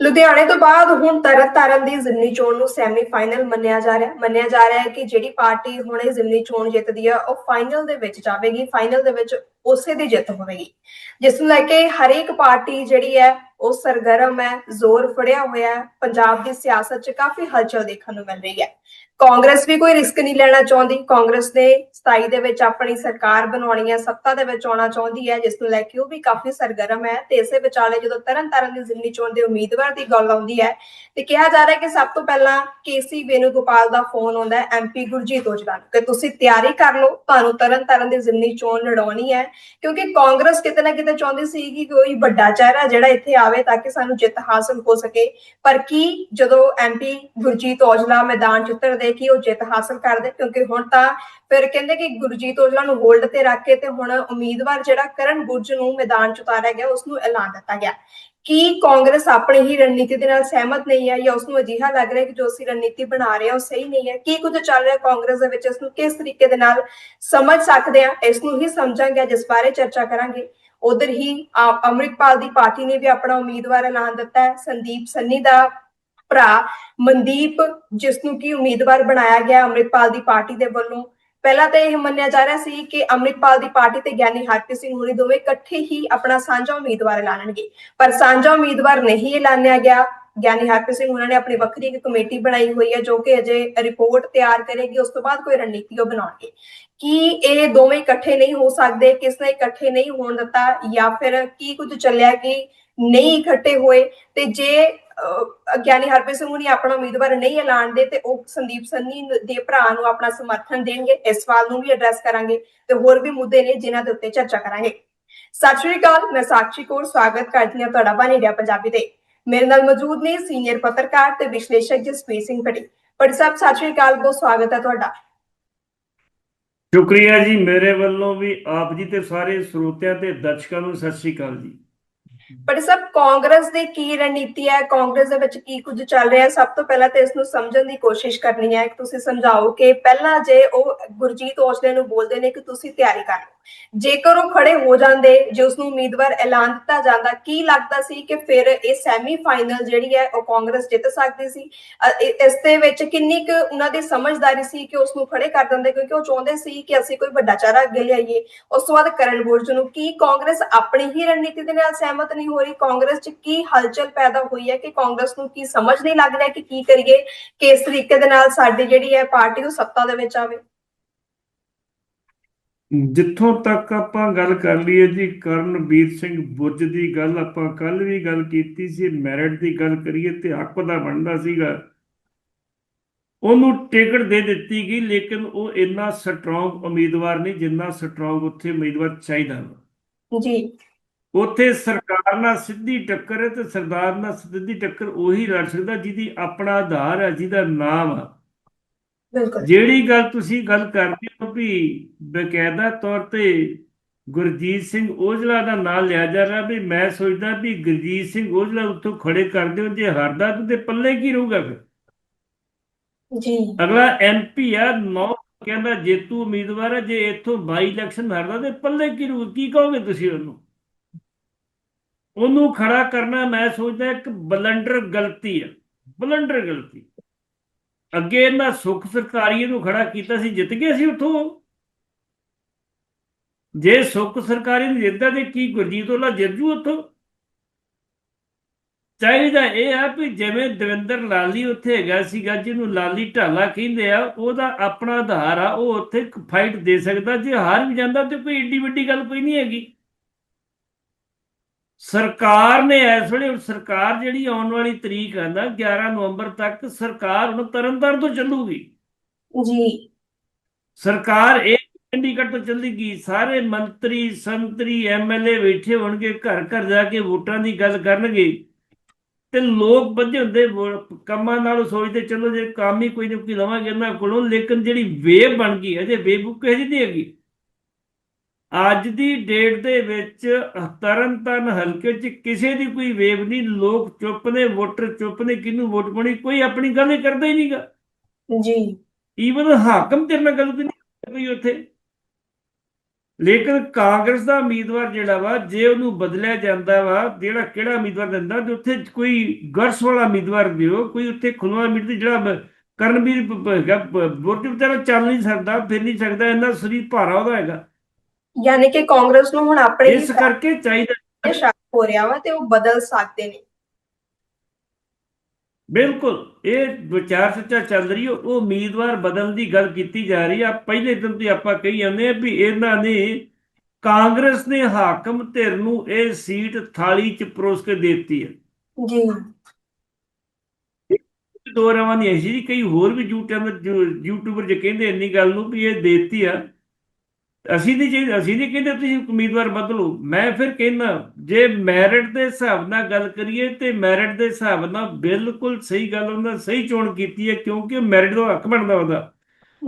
ਲੁਧਿਆਣੇ ਤੋਂ ਬਾਅਦ ਹੁਣ ਤਰਨਤਾਰਨ ਦੀ ਜ਼ਿਮਨੀ ਚੋਣ ਨੂੰ ਸੈਮੀਫਾਈਨਲ ਮੰਨਿਆ ਜਾ ਰਿਹਾ, ਮੰਨਿਆ ਜਾ ਰਿਹਾ ਹੈ ਕਿ ਜਿਹੜੀ ਪਾਰਟੀ ਹੁਣ ਜ਼ਿਮਨੀ ਚੋਣ ਜਿੱਤਦੀ ਹੈ, ਉਹ ਫਾਈਨਲ ਦੇ ਵਿੱਚ ਜਾਵੇਗੀ ਫਾਈਨਲ ਦੇ ਵਿੱਚ ਉਸੇ ਦੀ ਜਿੱਤ ਹੋਵੇਗੀ। ਜਿਸ ਨੂੰ ਲੈ ਕੇ ਹਰੇਕ ਪਾਰਟੀ ਜਿਹੜੀ ਹੈ, ਉਹ ਸਰਗਰਮ ਹੈ, ਜ਼ੋਰ ਫੜਿਆ ਹੋਇਆ ਹੈ। ਪੰਜਾਬ ਦੀ ਸਿਆਸਤ 'ਚ ਕਾਫੀ ਹਲਚਲ ਦੇਖਣ ਨੂੰ ਮਿਲ ਰਹੀ ਹੈ। ਕਾਂਗਰਸ ਵੀ ਕੋਈ ਰਿਸਕ ਨਹੀਂ ਲੈਣਾ ਚਾਹੁੰਦੀ। ਕਾਂਗਰਸ ਨੇ 27 ਦੇ ਵਿੱਚ ਆਪਣੀ ਸਰਕਾਰ ਬਣਾਉਣੀ ਹੈ, ਸੱਤਾ ਦੇ ਵਿੱਚ ਆਉਣਾ ਚਾਹੁੰਦੀ ਹੈ, ਜਿਸ ਨੂੰ ਲੈ ਕੇ ਉਹ ਵੀ ਕਾਫੀ ਸਰਗਰਮ ਹੈ ਤੇ ਇਸੇ ਵਿਚਾਲੇ ਜਦੋਂ ਤਰਨਤਾਰਨ ਦੀ ਜ਼ਿਮਨੀ ਚੋਣ ਦੇ ਉਮੀਦਵਾਰ ਦੀ ਗੱਲ ਆਉਂਦੀ ਹੈ ਤੇ ਕਿਹਾ ਜਾ ਰਿਹਾ ਕਿ ਸਭ ਤੋਂ ਪਹਿਲਾਂ ਕੇਸੀ ਵੇਣੂਗੋਪਾਲ ਦਾ ਫੋਨ ਆਉਂਦਾ ਹੈ ਐਮਪੀ ਗੁਰਜੀਤ ਔਜਲਾ ਨੂੰ। ਕਿ ਤੁਸੀਂ ਤਿਆਰੀ ਕਰ ਲਓ, ਤੁਹਾਨੂੰ ਤਰਨਤਾਰਨ ਦੀ ਜ਼ਿਮਨੀ ਚੋਣ ਲੜਾਉਣੀ ਹੈ ਕਿਉਂਕਿ ਕਾਂਗਰਸ ਕਿਤੇ ਨਾ ਕਿਤੇ ਚਾਹੁੰਦੀ ਸੀ ਕਿ ਕੋਈ ਵੱਡਾ ਚਿਹਰਾ ਜਿਹੜਾ ਇੱਥੇ ਆਵੇ ਤਾਂ ਕਿ ਸਾਨੂੰ ਜਿੱਤ ਹਾਸਲ ਹੋ ਸਕੇ। ਪਰ ਕੀ ਜਦੋਂ ਐਮਪੀ ਗੁਰਜੀਤ ਔਜਲਾ ਮੈਦਾਨ ਚ ਉਤਰਦੇ, ਕਿ ਉਹ ਜਿੱਤ ਹਾਸਲ ਕਰਦੇ? ਕਿਉਂਕਿ ਹੁਣ ਤਾਂ ਫਿਰ ਕਹਿੰਦੇ ਕਿ ਗੁਰਜੀਤ ਔਜਲਾ ਨੂੰ ਹੋਲਡ ਤੇ ਰੱਖ ਕੇ ਤੇ ਹੁਣ ਉਮੀਦਵਾਰ ਜਿਹੜਾ ਕਰਨ ਗੁਰਜ ਨੂੰ ਮੈਦਾਨ ਚ ਉਤਾਰਿਆ ਗਿਆ ਉਸ ਨੂੰ ਐਲਾਨ ਦਿੱਤਾ ਗਿਆ। ਕੀ ਕਾਂਗਰਸ ਆਪਣੀ ਹੀ ਰਣਨੀਤੀ ਦੇ ਨਾਲ ਸਹਿਮਤ ਨਹੀਂ ਹੈ ਜਾਂ ਉਸ ਨੂੰ ਅਜਿਹਾ ਲੱਗ ਰਿਹਾ ਕਿ ਜੋ ਅਸੀਂ ਰਣਨੀਤੀ ਬਣਾ ਰਹੇ ਹਾਂ, ਉਹ ਸਹੀ ਨਹੀਂ ਹੈ। ਕੀ ਕੁਝ ਚੱਲ ਰਿਹਾ ਕਾਂਗਰਸ ਦੇ ਵਿੱਚ ਇਸ ਨੂੰ ਕਿਸ ਤਰੀਕੇ ਦੇ ਨਾਲ ਸਮਝ ਸਕਦੇ ਆ ਇਸ ਨੂੰ ਹੀ ਸਮਝਾਂਗੇ ਜਿਸ ਬਾਰੇ ਚਰਚਾ ਕਰਾਂਗੇ। ਉਧਰ ਹੀ ਆ- ਅੰਮ੍ਰਿਤਪਾਲ ਦੀ ਪਾਰਟੀ ਨੇ ਵੀ ਆਪਣਾ ਉਮੀਦਵਾਰ ਐਲਾਨ ਦਿੱਤਾ ਹੈ, ਸੰਦੀਪ ਸੰਨੀ ਦਾ ਭਰਾ ਮਨਦੀਪ ਜਿਸ ਨੂੰ ਕੀ ਉਮੀਦਵਾਰ ਬਣਾਇਆ ਗਿਆ ਅੰਮ੍ਰਿਤਪਾਲ ਦੀ ਪਾਰਟੀ ਦੇ ਵੱਲੋਂ। ਪਹਿਲਾਂ ਤਾਂ ਇਹ ਮੰਨਿਆ ਜਾ ਰਿਹਾ ਸੀ ਕਿ ਅੰਮ੍ਰਿਤਪਾਲ ਦੀ ਪਾਰਟੀ ਤੇ ਗਿਆਨੀ ਹਰਪ੍ਰੀਤ ਸਿੰਘ ਹੁਣੀ ਦੋਵੇਂ ਇਕੱਠੇ ਹੀ ਆਪਣਾ ਸਾਂਝਾ ਉਮੀਦਵਾਰ ਐਲਾਨਣਗੇ ਪਰ ਸਾਂਝਾ ਉਮੀਦਵਾਰ ਨਹੀਂ ਐਲਾਨਿਆ ਗਿਆ। ਗਿਆਨੀ ਹਰਪ੍ਰੀਤ ਸਿੰਘ ਉਹਨਾਂ ਨੇ ਆਪਣੀ ਵੱਖਰੀ ਇੱਕ ਕਮੇਟੀ ਬਣਾਈ ਹੋਈ ਹੈ ਜੋ ਕਿ ਅਜੇ ਰਿਪੋਰਟ ਤਿਆਰ ਕਰੇਗੀ, ਉਸ ਤੋਂ ਬਾਅਦ ਕੋਈ ਰਣਨੀਤੀ ਉਹ ਬਣਾਉਣਗੇ। ਕੀ ਇਹ ਦੋਵੇਂ ਇਕੱਠੇ ਨਹੀਂ ਹੋ ਸਕਦੇ? ਕਿਸ ਨੇ ਇਕੱਠੇ ਨਹੀਂ ਹੋਣ ਦਿੱਤਾ? ਜਾਂ ਫਿਰ ਕੀ ਕੁਝ ਚੱਲਿਆ ਕਿ ਨਹੀਂ ਇਕੱਠੇ ਹੋਏ? ਤੇ ਜੇ ਗਿਆਨੀ ਹਰਪ੍ਰੀਤ ਸਿੰਘ ਹੁਣੀ ਆਪਣਾ ਉਮੀਦਵਾਰ ਨਹੀਂ ਐਲਾਨਦੇ ਤੇ ਉਹ ਸੰਦੀਪ ਸੰਨੀ ਦੇ ਭਰਾ ਨੂੰ ਆਪਣਾ ਸਮਰਥਨ ਦੇਣਗੇ, ਇਸ ਸਵਾਲ ਨੂੰ ਵੀ ਐਡਰੈਸ ਕਰਾਂਗੇ ਤੇ ਹੋਰ ਵੀ ਮੁੱਦੇ ਨੇ ਜਿਨ੍ਹਾਂ ਦੇ ਉੱਤੇ ਚਰਚਾ ਕਰਾਂਗੇ। ਸਤਿ ਸ਼੍ਰੀ ਅਕਾਲ, ਮੈਂ ਸਾਕਸ਼ੀ ਕੌਰ, ਸਵਾਗਤ ਕਰਦੀ ਹਾਂ ਤੁਹਾਡਾ ਬਣ ਪੰਜਾਬੀ ਤੇ। ਮੇਰੇ ਨਾਲ ਮੌਜੂਦ ਨੇ ਸੀਨੀਅਰ ਪੱਤਰਕਾਰ ਤੇ ਵਿਸ਼ਲੇਸ਼ਕ ਜਸਪ੍ਰੀਤ ਸਿੰਘ ਪਟੀ ਪਟੀ ਸਾਹਿਬ, ਸਤਿ ਸ਼੍ਰੀ ਅਕਾਲ, ਬਹੁਤ ਸਵਾਗਤ ਹੈ ਤੁਹਾਡਾ। ਸ਼ੁਕਰੀਆ ਜੀ, ਮੇਰੇ ਵੱਲੋਂ ਵੀ ਆਪ ਜੀ ਤੇ ਸਾਰੇ ਸਰੋਤਿਆਂ ਤੇ ਦਰਸ਼ਕਾਂ ਨੂੰ ਸਤਿ ਸ੍ਰੀ ਅਕਾਲ ਜੀ। ਪਰ ਸਭ ਕਾਂਗਰਸ ਦੀ ਕੀ ਰਣਨੀਤੀ ਹੈ? ਕਾਂਗਰਸ ਦੇ ਵਿੱਚ ਕੀ ਕੁਝ ਚੱਲ ਰਿਹਾ? ਹੈ ਸਭ ਤੋਂ ਪਹਿਲਾਂ ਤਾਂ ਇਸ ਨੂੰ ਸਮਝਣ ਦੀ ਕੋਸ਼ਿਸ਼ ਕਰਨੀ ਹੈ। ਕਿ ਤੁਸੀਂ ਸਮਝਾਓ ਕਿ ਪਹਿਲਾਂ ਜੇ ਉਹ ਗੁਰਜੀਤ ਔਜਲੇ ਨੂੰ ਬੋਲਦੇ ਨੇ ਕਿ ਤੁਸੀਂ ਤਿਆਰੀ ਕਰ ਲਓ। ਜੇਕਰ ਉਹ ਖੜੇ ਹੋ ਜਾਂਦੇ, ਜੇ ਉਸ ਨੂੰ ਉਮੀਦਵਾਰ ਐਲਾਨ ਦਿੱਤਾ ਜਾਂਦਾ, ਕੀ ਲੱਗਦਾ ਸੀ ਕਿ ਫਿਰ ਇਹ ਸੈਮੀ ਫਾਈਨਲ ਜਿਹੜੀ ਹੈ, ਉਹ ਕਾਂਗਰਸ ਜਿੱਤ ਸਕਦੀ ਸੀ? ਇਸ ਦੇ ਵਿੱਚ ਕਿੰਨੀ ਕੁ ਉਹਨਾਂ ਦੀ ਸਮਝਦਾਰੀ ਸੀ ਕਿ ਉਸ ਨੂੰ ਖੜੇ ਕਰ ਦਿੰਦੇ? ਕਿਉਂਕਿ ਉਹ ਚਾਹੁੰਦੇ ਸੀ ਕਿ ਅਸੀਂ ਕੋਈ ਵੱਡਾ ਚਿਹਰਾ ਅੱਗੇ ਲਿਆਈਏ। ਉਸ ਤੋਂ ਬਾਅਦ ਕਰਨ ਬੁਰਜ ਨੂੰ ਕੀ ਕਾਂਗਰਸ ਆਪਣੀ ਹੀ ਰਣਨੀਤੀ ਦੇ ਨਾਲ ਸਹਿਮਤ ਨਹੀਂ ਹੋ ਰਹੀ? ਕਾਂਗਰਸ 'ਚ ਕੀ ਹਲਚਲ ਪੈਦਾ ਹੋਈ ਹੈ ਕਿ ਕਾਂਗਰਸ ਨੂੰ ਕੀ ਸਮਝ ਨਹੀਂ ਲੱਗ ਰਿਹਾ ਕਿ ਕੀ ਕਰੀਏ? ਕਿ ਇਸ ਤਰੀਕੇ ਦੇ ਨਾਲ ਸਾਡੀ ਜਿਹੜੀ ਹੈ ਪਾਰਟੀ ਉਹ ਸੱਤਾ ਦੇ ਵਿੱਚ ਆਵੇ? ਜਿੱਥੋਂ ਤੱਕ ਆਪਾਂ ਗੱਲ ਕਰ ਲਈਏ ਜੀ ਕਰਨਵੀਰ ਸਿੰਘ ਬੁੱਝ ਦੀ ਗੱਲ ਆਪਾਂ ਕੱਲ ਵੀ ਗੱਲ ਕੀਤੀ ਸੀ ਮੈਰਿਟ ਦੀ ਗੱਲ ਕਰੀਏ ਤੇ ਹੱਕ ਦਾ ਬਣਦਾ ਸੀਗਾ। ਉਹਨੂੰ ਟਿਕਟ ਦੇ ਦਿੱਤੀ ਗਈ ਲੇਕਿਨ ਉਹ ਇੰਨਾ ਸਟਰੋਂਗ ਉਮੀਦਵਾਰ ਨਹੀਂ ਜਿੰਨਾ ਸਟਰੋਂਗ ਉੱਥੇ ਉਮੀਦਵਾਰ ਚਾਹੀਦਾ ਜੀ। ਉੱਥੇ ਸਰਕਾਰ ਨਾਲ ਸਿੱਧੀ ਟੱਕਰ ਹੈ ਤੇ ਸਰਦਾਰ ਨਾਲ ਸਿੱਧੀ ਟੱਕਰ ਉਹੀ ਲੜ ਸਕਦਾ ਜਿਹਦੀ ਆਪਣਾ ਆਧਾਰ ਹੈ ਜਿਹਦਾ ਨਾਮ ਆ। ਬਿਲਕੁਲ। ਜਿਹੜੀ ਗੱਲ ਤੁਸੀਂ ਗੱਲ ਕਰਦੇ ਹੋ ਵੀ ਬਕਾਇਦਾ ਤੌਰ ਤੇ ਗੁਰਜੀਤ ਸਿੰਘ ਔਜਲਾ ਦਾ ਨਾਮ ਲਿਆ ਜਾ ਰਿਹਾ ਵੀ ਮੈਂ ਸੋਚਦਾ ਵੀ ਗੁਰਜੀਤ ਸਿੰਘ ਔਜਲਾ ਉੱਥੋਂ ਖੜੇ ਕਰ ਦਿਓ ਜੇ ਹਾਰਦਾ ਤੇ ਪੱਲੇ ਕੀ ਰਹੂਗਾ ਫਿਰ? ਜੀ। ਅਗਲਾ ਐਮਪੀ ਆ ਨੌ ਕਹਿੰਦਾ ਜੇਤੂ ਉਮੀਦਵਾਰ ਹੈ ਜੇ ਇੱਥੋਂ ਬਾਈ ਇਲੈਕਸ਼ਨ ਹਾਰਦਾ ਤੇ ਪੱਲੇ ਕੀ ਰਹੂ ਕੀ ਕਹੋਗੇ ਤੁਸੀਂ ਉਹਨੂੰ? ਉਹਨੂੰ ਖੜਾ ਕਰਨਾ ਮੈਂ ਸੋਚਦਾ ਇੱਕ ਬਲੰਡਰ ਗਲਤੀ ਹੈ ਬਲੰਡਰ ਗਲਤੀ। ਅੱਗੇ ਇਹਨਾਂ ਸੁਖ ਸਰਕਾਰੀ ਨੂੰ ਖੜਾ ਕੀਤਾ ਸੀ, ਜਿੱਤ ਗਏ ਸੀ ਉੱਥੋਂ। ਜੇ ਸੁਖ ਸਰਕਾਰੀ ਨੂੰ ਜਿੱਤਦਾ ਤੇ ਕੀ ਗੁਰਜੀਤ ਉਹਲਾ ਜਿੱਤ ਜੂ ਉੱਥੋਂ? ਚਾਹੀਦਾ ਇਹ ਆ ਵੀ ਜਿਵੇਂ ਦਵਿੰਦਰ ਲਾਲੀ ਉੱਥੇ ਹੈਗਾ ਸੀਗਾ, ਜਿਹਨੂੰ ਲਾਲੀ ਢਾਲਾ ਕਹਿੰਦੇ ਆ, ਉਹਦਾ ਆਪਣਾ ਆਧਾਰ ਆ, ਉਹ ਉੱਥੇ ਫਾਈਟ ਦੇ ਸਕਦਾ, ਜੇ ਹਾਰ ਵੀ ਜਾਂਦਾ ਤੇ ਕੋਈ ਏਡੀ ਵੱਡੀ ਗੱਲ ਕੋਈ ਨਹੀਂ ਹੈਗੀ। ਸਰਕਾਰ ਨੇ ਇਸ ਵੇਲੇ ਸਰਕਾਰ ਜਿਹੜੀ ਆਉਣ ਵਾਲੀ ਤਰੀਕ ਆਂਦਾ 11 ਨਵੰਬਰ ਤੱਕ ਸਰਕਾਰ ਹੁਣ ਤਰਨਤਾਰਨ ਤੋਂ ਚੱਲੂਗੀ। ਜੀ। ਸਰਕਾਰ ਇਹ ਚੰਡੀਗੜ੍ਹ ਤੋਂ ਚੱਲੇਗੀ। ਸਾਰੇ ਮੰਤਰੀ ਸੰਤਰੀ ਐਮਐਲਏ ਬੈਠੇ ਹੋਣਗੇ ਘਰ ਘਰ ਜਾ ਕੇ ਵੋਟਾਂ ਦੀ ਗੱਲ ਕਰਨਗੇ। ਤੇ ਲੋਕ ਬੱਝੇ ਹੁੰਦੇ ਕੰਮਾਂ ਨਾਲ ਸੋਚਦੇ ਚਲੋ ਜੇ ਕੰਮ ਹੀ ਕੋਈ ਨਾ ਕੋਈ ਲਵਾਂਗੇ ਇਹਨਾਂ ਕੋਲੋਂ ਲੇਕਿਨ ਜਿਹੜੀ ਵੇਵ ਬਣ ਗਈ ਅਜੇ ਵੇਵ ਇਹਦੀ ਨਹੀਂ ਹੈਗੀ। ਅੱਜ ਦੀ ਡੇਟ ਦੇ ਵਿੱਚ ਤਰਨਤਾਰਨ ਹਲਕੇ 'ਚ ਕਿਸੇ ਦੀ ਕੋਈ ਵੇਵ ਨਹੀਂ ਲੋਕ ਚੁੱਪ ਨੇ ਵੋਟਰ ਚੁੱਪ ਨੇ ਕਿਹਨੂੰ ਵੋਟ ਪਾਉਣੀ? ਕੋਈ ਆਪਣੀ ਗੱਲ ਹੀ ਕਰਦਾ ਹੀ ਨਹੀਂਗਾ ਜੀ। ਈਵਨ ਹਾਕਮ ਤੇਰੇ ਨਾਲ ਗੱਲ ਨਹੀਂ ਕੋਈ ਉੱਥੇ। ਲੇਕਿਨ ਕਾਂਗਰਸ ਦਾ ਉਮੀਦਵਾਰ ਜਿਹੜਾ ਵਾ ਜੇ ਉਹਨੂੰ ਬਦਲਿਆ ਜਾਂਦਾ ਵਾ ਜਿਹੜਾ ਕਿਹੜਾ ਉਮੀਦਵਾਰ ਦਿੰਦਾ ਤੇ ਉੱਥੇ ਕੋਈ ਗਰਸ ਵਾਲਾ ਉਮੀਦਵਾਰ ਦਿਓ ਕੋਈ ਉੱਥੇ ਖੁੱਲ੍ਹਾ ਉਮੀਦਵਾਰ ਜਿਹੜਾ ਕਰਨਵੀਰ ਹੈਗਾ ਵੋਟ ਵਿਚਾਰਾ ਚੱਲ ਨਹੀਂ ਸਕਦਾ ਫਿਰ ਨਹੀਂ ਸਕਦਾ ਇੰਨਾ ਸਰੀਰ ਭਾਰਾ ਉਹਦਾ ਹੈਗਾ। ਯਾਨੀ ਕਿ ਕਾਂਗਰਸ ਨੂੰ ਹੁਣ ਆਪਣੇ ਇਸ ਕਰਕੇ ਚਾਹੀਦਾ ਹੀ ਸ਼ੱਕ ਹੋ ਰਿਹਾ ਵਾ ਤੇ ਉਹ ਬਦਲ ਸਕਦੇ ਨੇ। ਬਿਲਕੁਲ ਇਹ ਵਿਚਾਰ ਸੱਚਾ ਚੱਲ ਰਹੀ ਹੈ। ਉਹ ਉਮੀਦਵਾਰ ਬਦਲਣ ਦੀ ਗੱਲ ਕੀਤੀ ਜਾ ਰਹੀ ਆ। ਪਹਿਲੇ ਦਿਨ ਤੋਂ ਹੀ ਆਪਾਂ ਕਹੀ ਜਾਂਦੇ ਆ ਵੀ ਇਹਨਾਂ ਨੇ ਕਾਂਗਰਸ ਨੇ ਹਾਕਮ ਧਿਰ ਨੂੰ ਇਹ ਸੀਟ ਥਾਲੀ 'ਚ ਪਰੋਸ ਕੇ ਦਿੱਤੀ ਹੈ। ਜੀ। ਦੋ ਰਵਾਂ ਨਹੀਂ ਸੀ ਜੀ ਕਈ ਹੋਰ ਵੀ ਯੂਟਿਊਬਰ ਯੂਟਿਊਬਰ ਜੇ ਕਹਿੰਦੇ ਇੰਨੀ ਗੱਲ ਨੂੰ ਵੀ ਇਹ ਦੇਤੀ ਆ। ਅਸੀਂ ਨਹੀਂ ਚਾਹੀਦਾ ਅਸੀਂ ਨਹੀਂ ਕਹਿੰਦੇ ਤੁਸੀਂ ਉਮੀਦਵਾਰ ਬਦਲੋ। ਮੈਂ ਫਿਰ ਕਹਿੰਦਾ ਜੇ ਮੈਰਿਟ ਦੇ ਹਿਸਾਬ ਨਾਲ ਗੱਲ ਕਰੀਏ ਤੇ ਮੈਰਿਟ ਦੇ ਹਿਸਾਬ ਨਾਲ ਬਿਲਕੁਲ ਸਹੀ ਗੱਲ ਉਹਨਾਂ ਸਹੀ ਚੋਣ ਕੀਤੀ ਹੈ ਕਿਉਂਕਿ ਮੈਰਿਟ ਦਾ ਹੱਕ ਬਣਦਾ ਉਹਦਾ।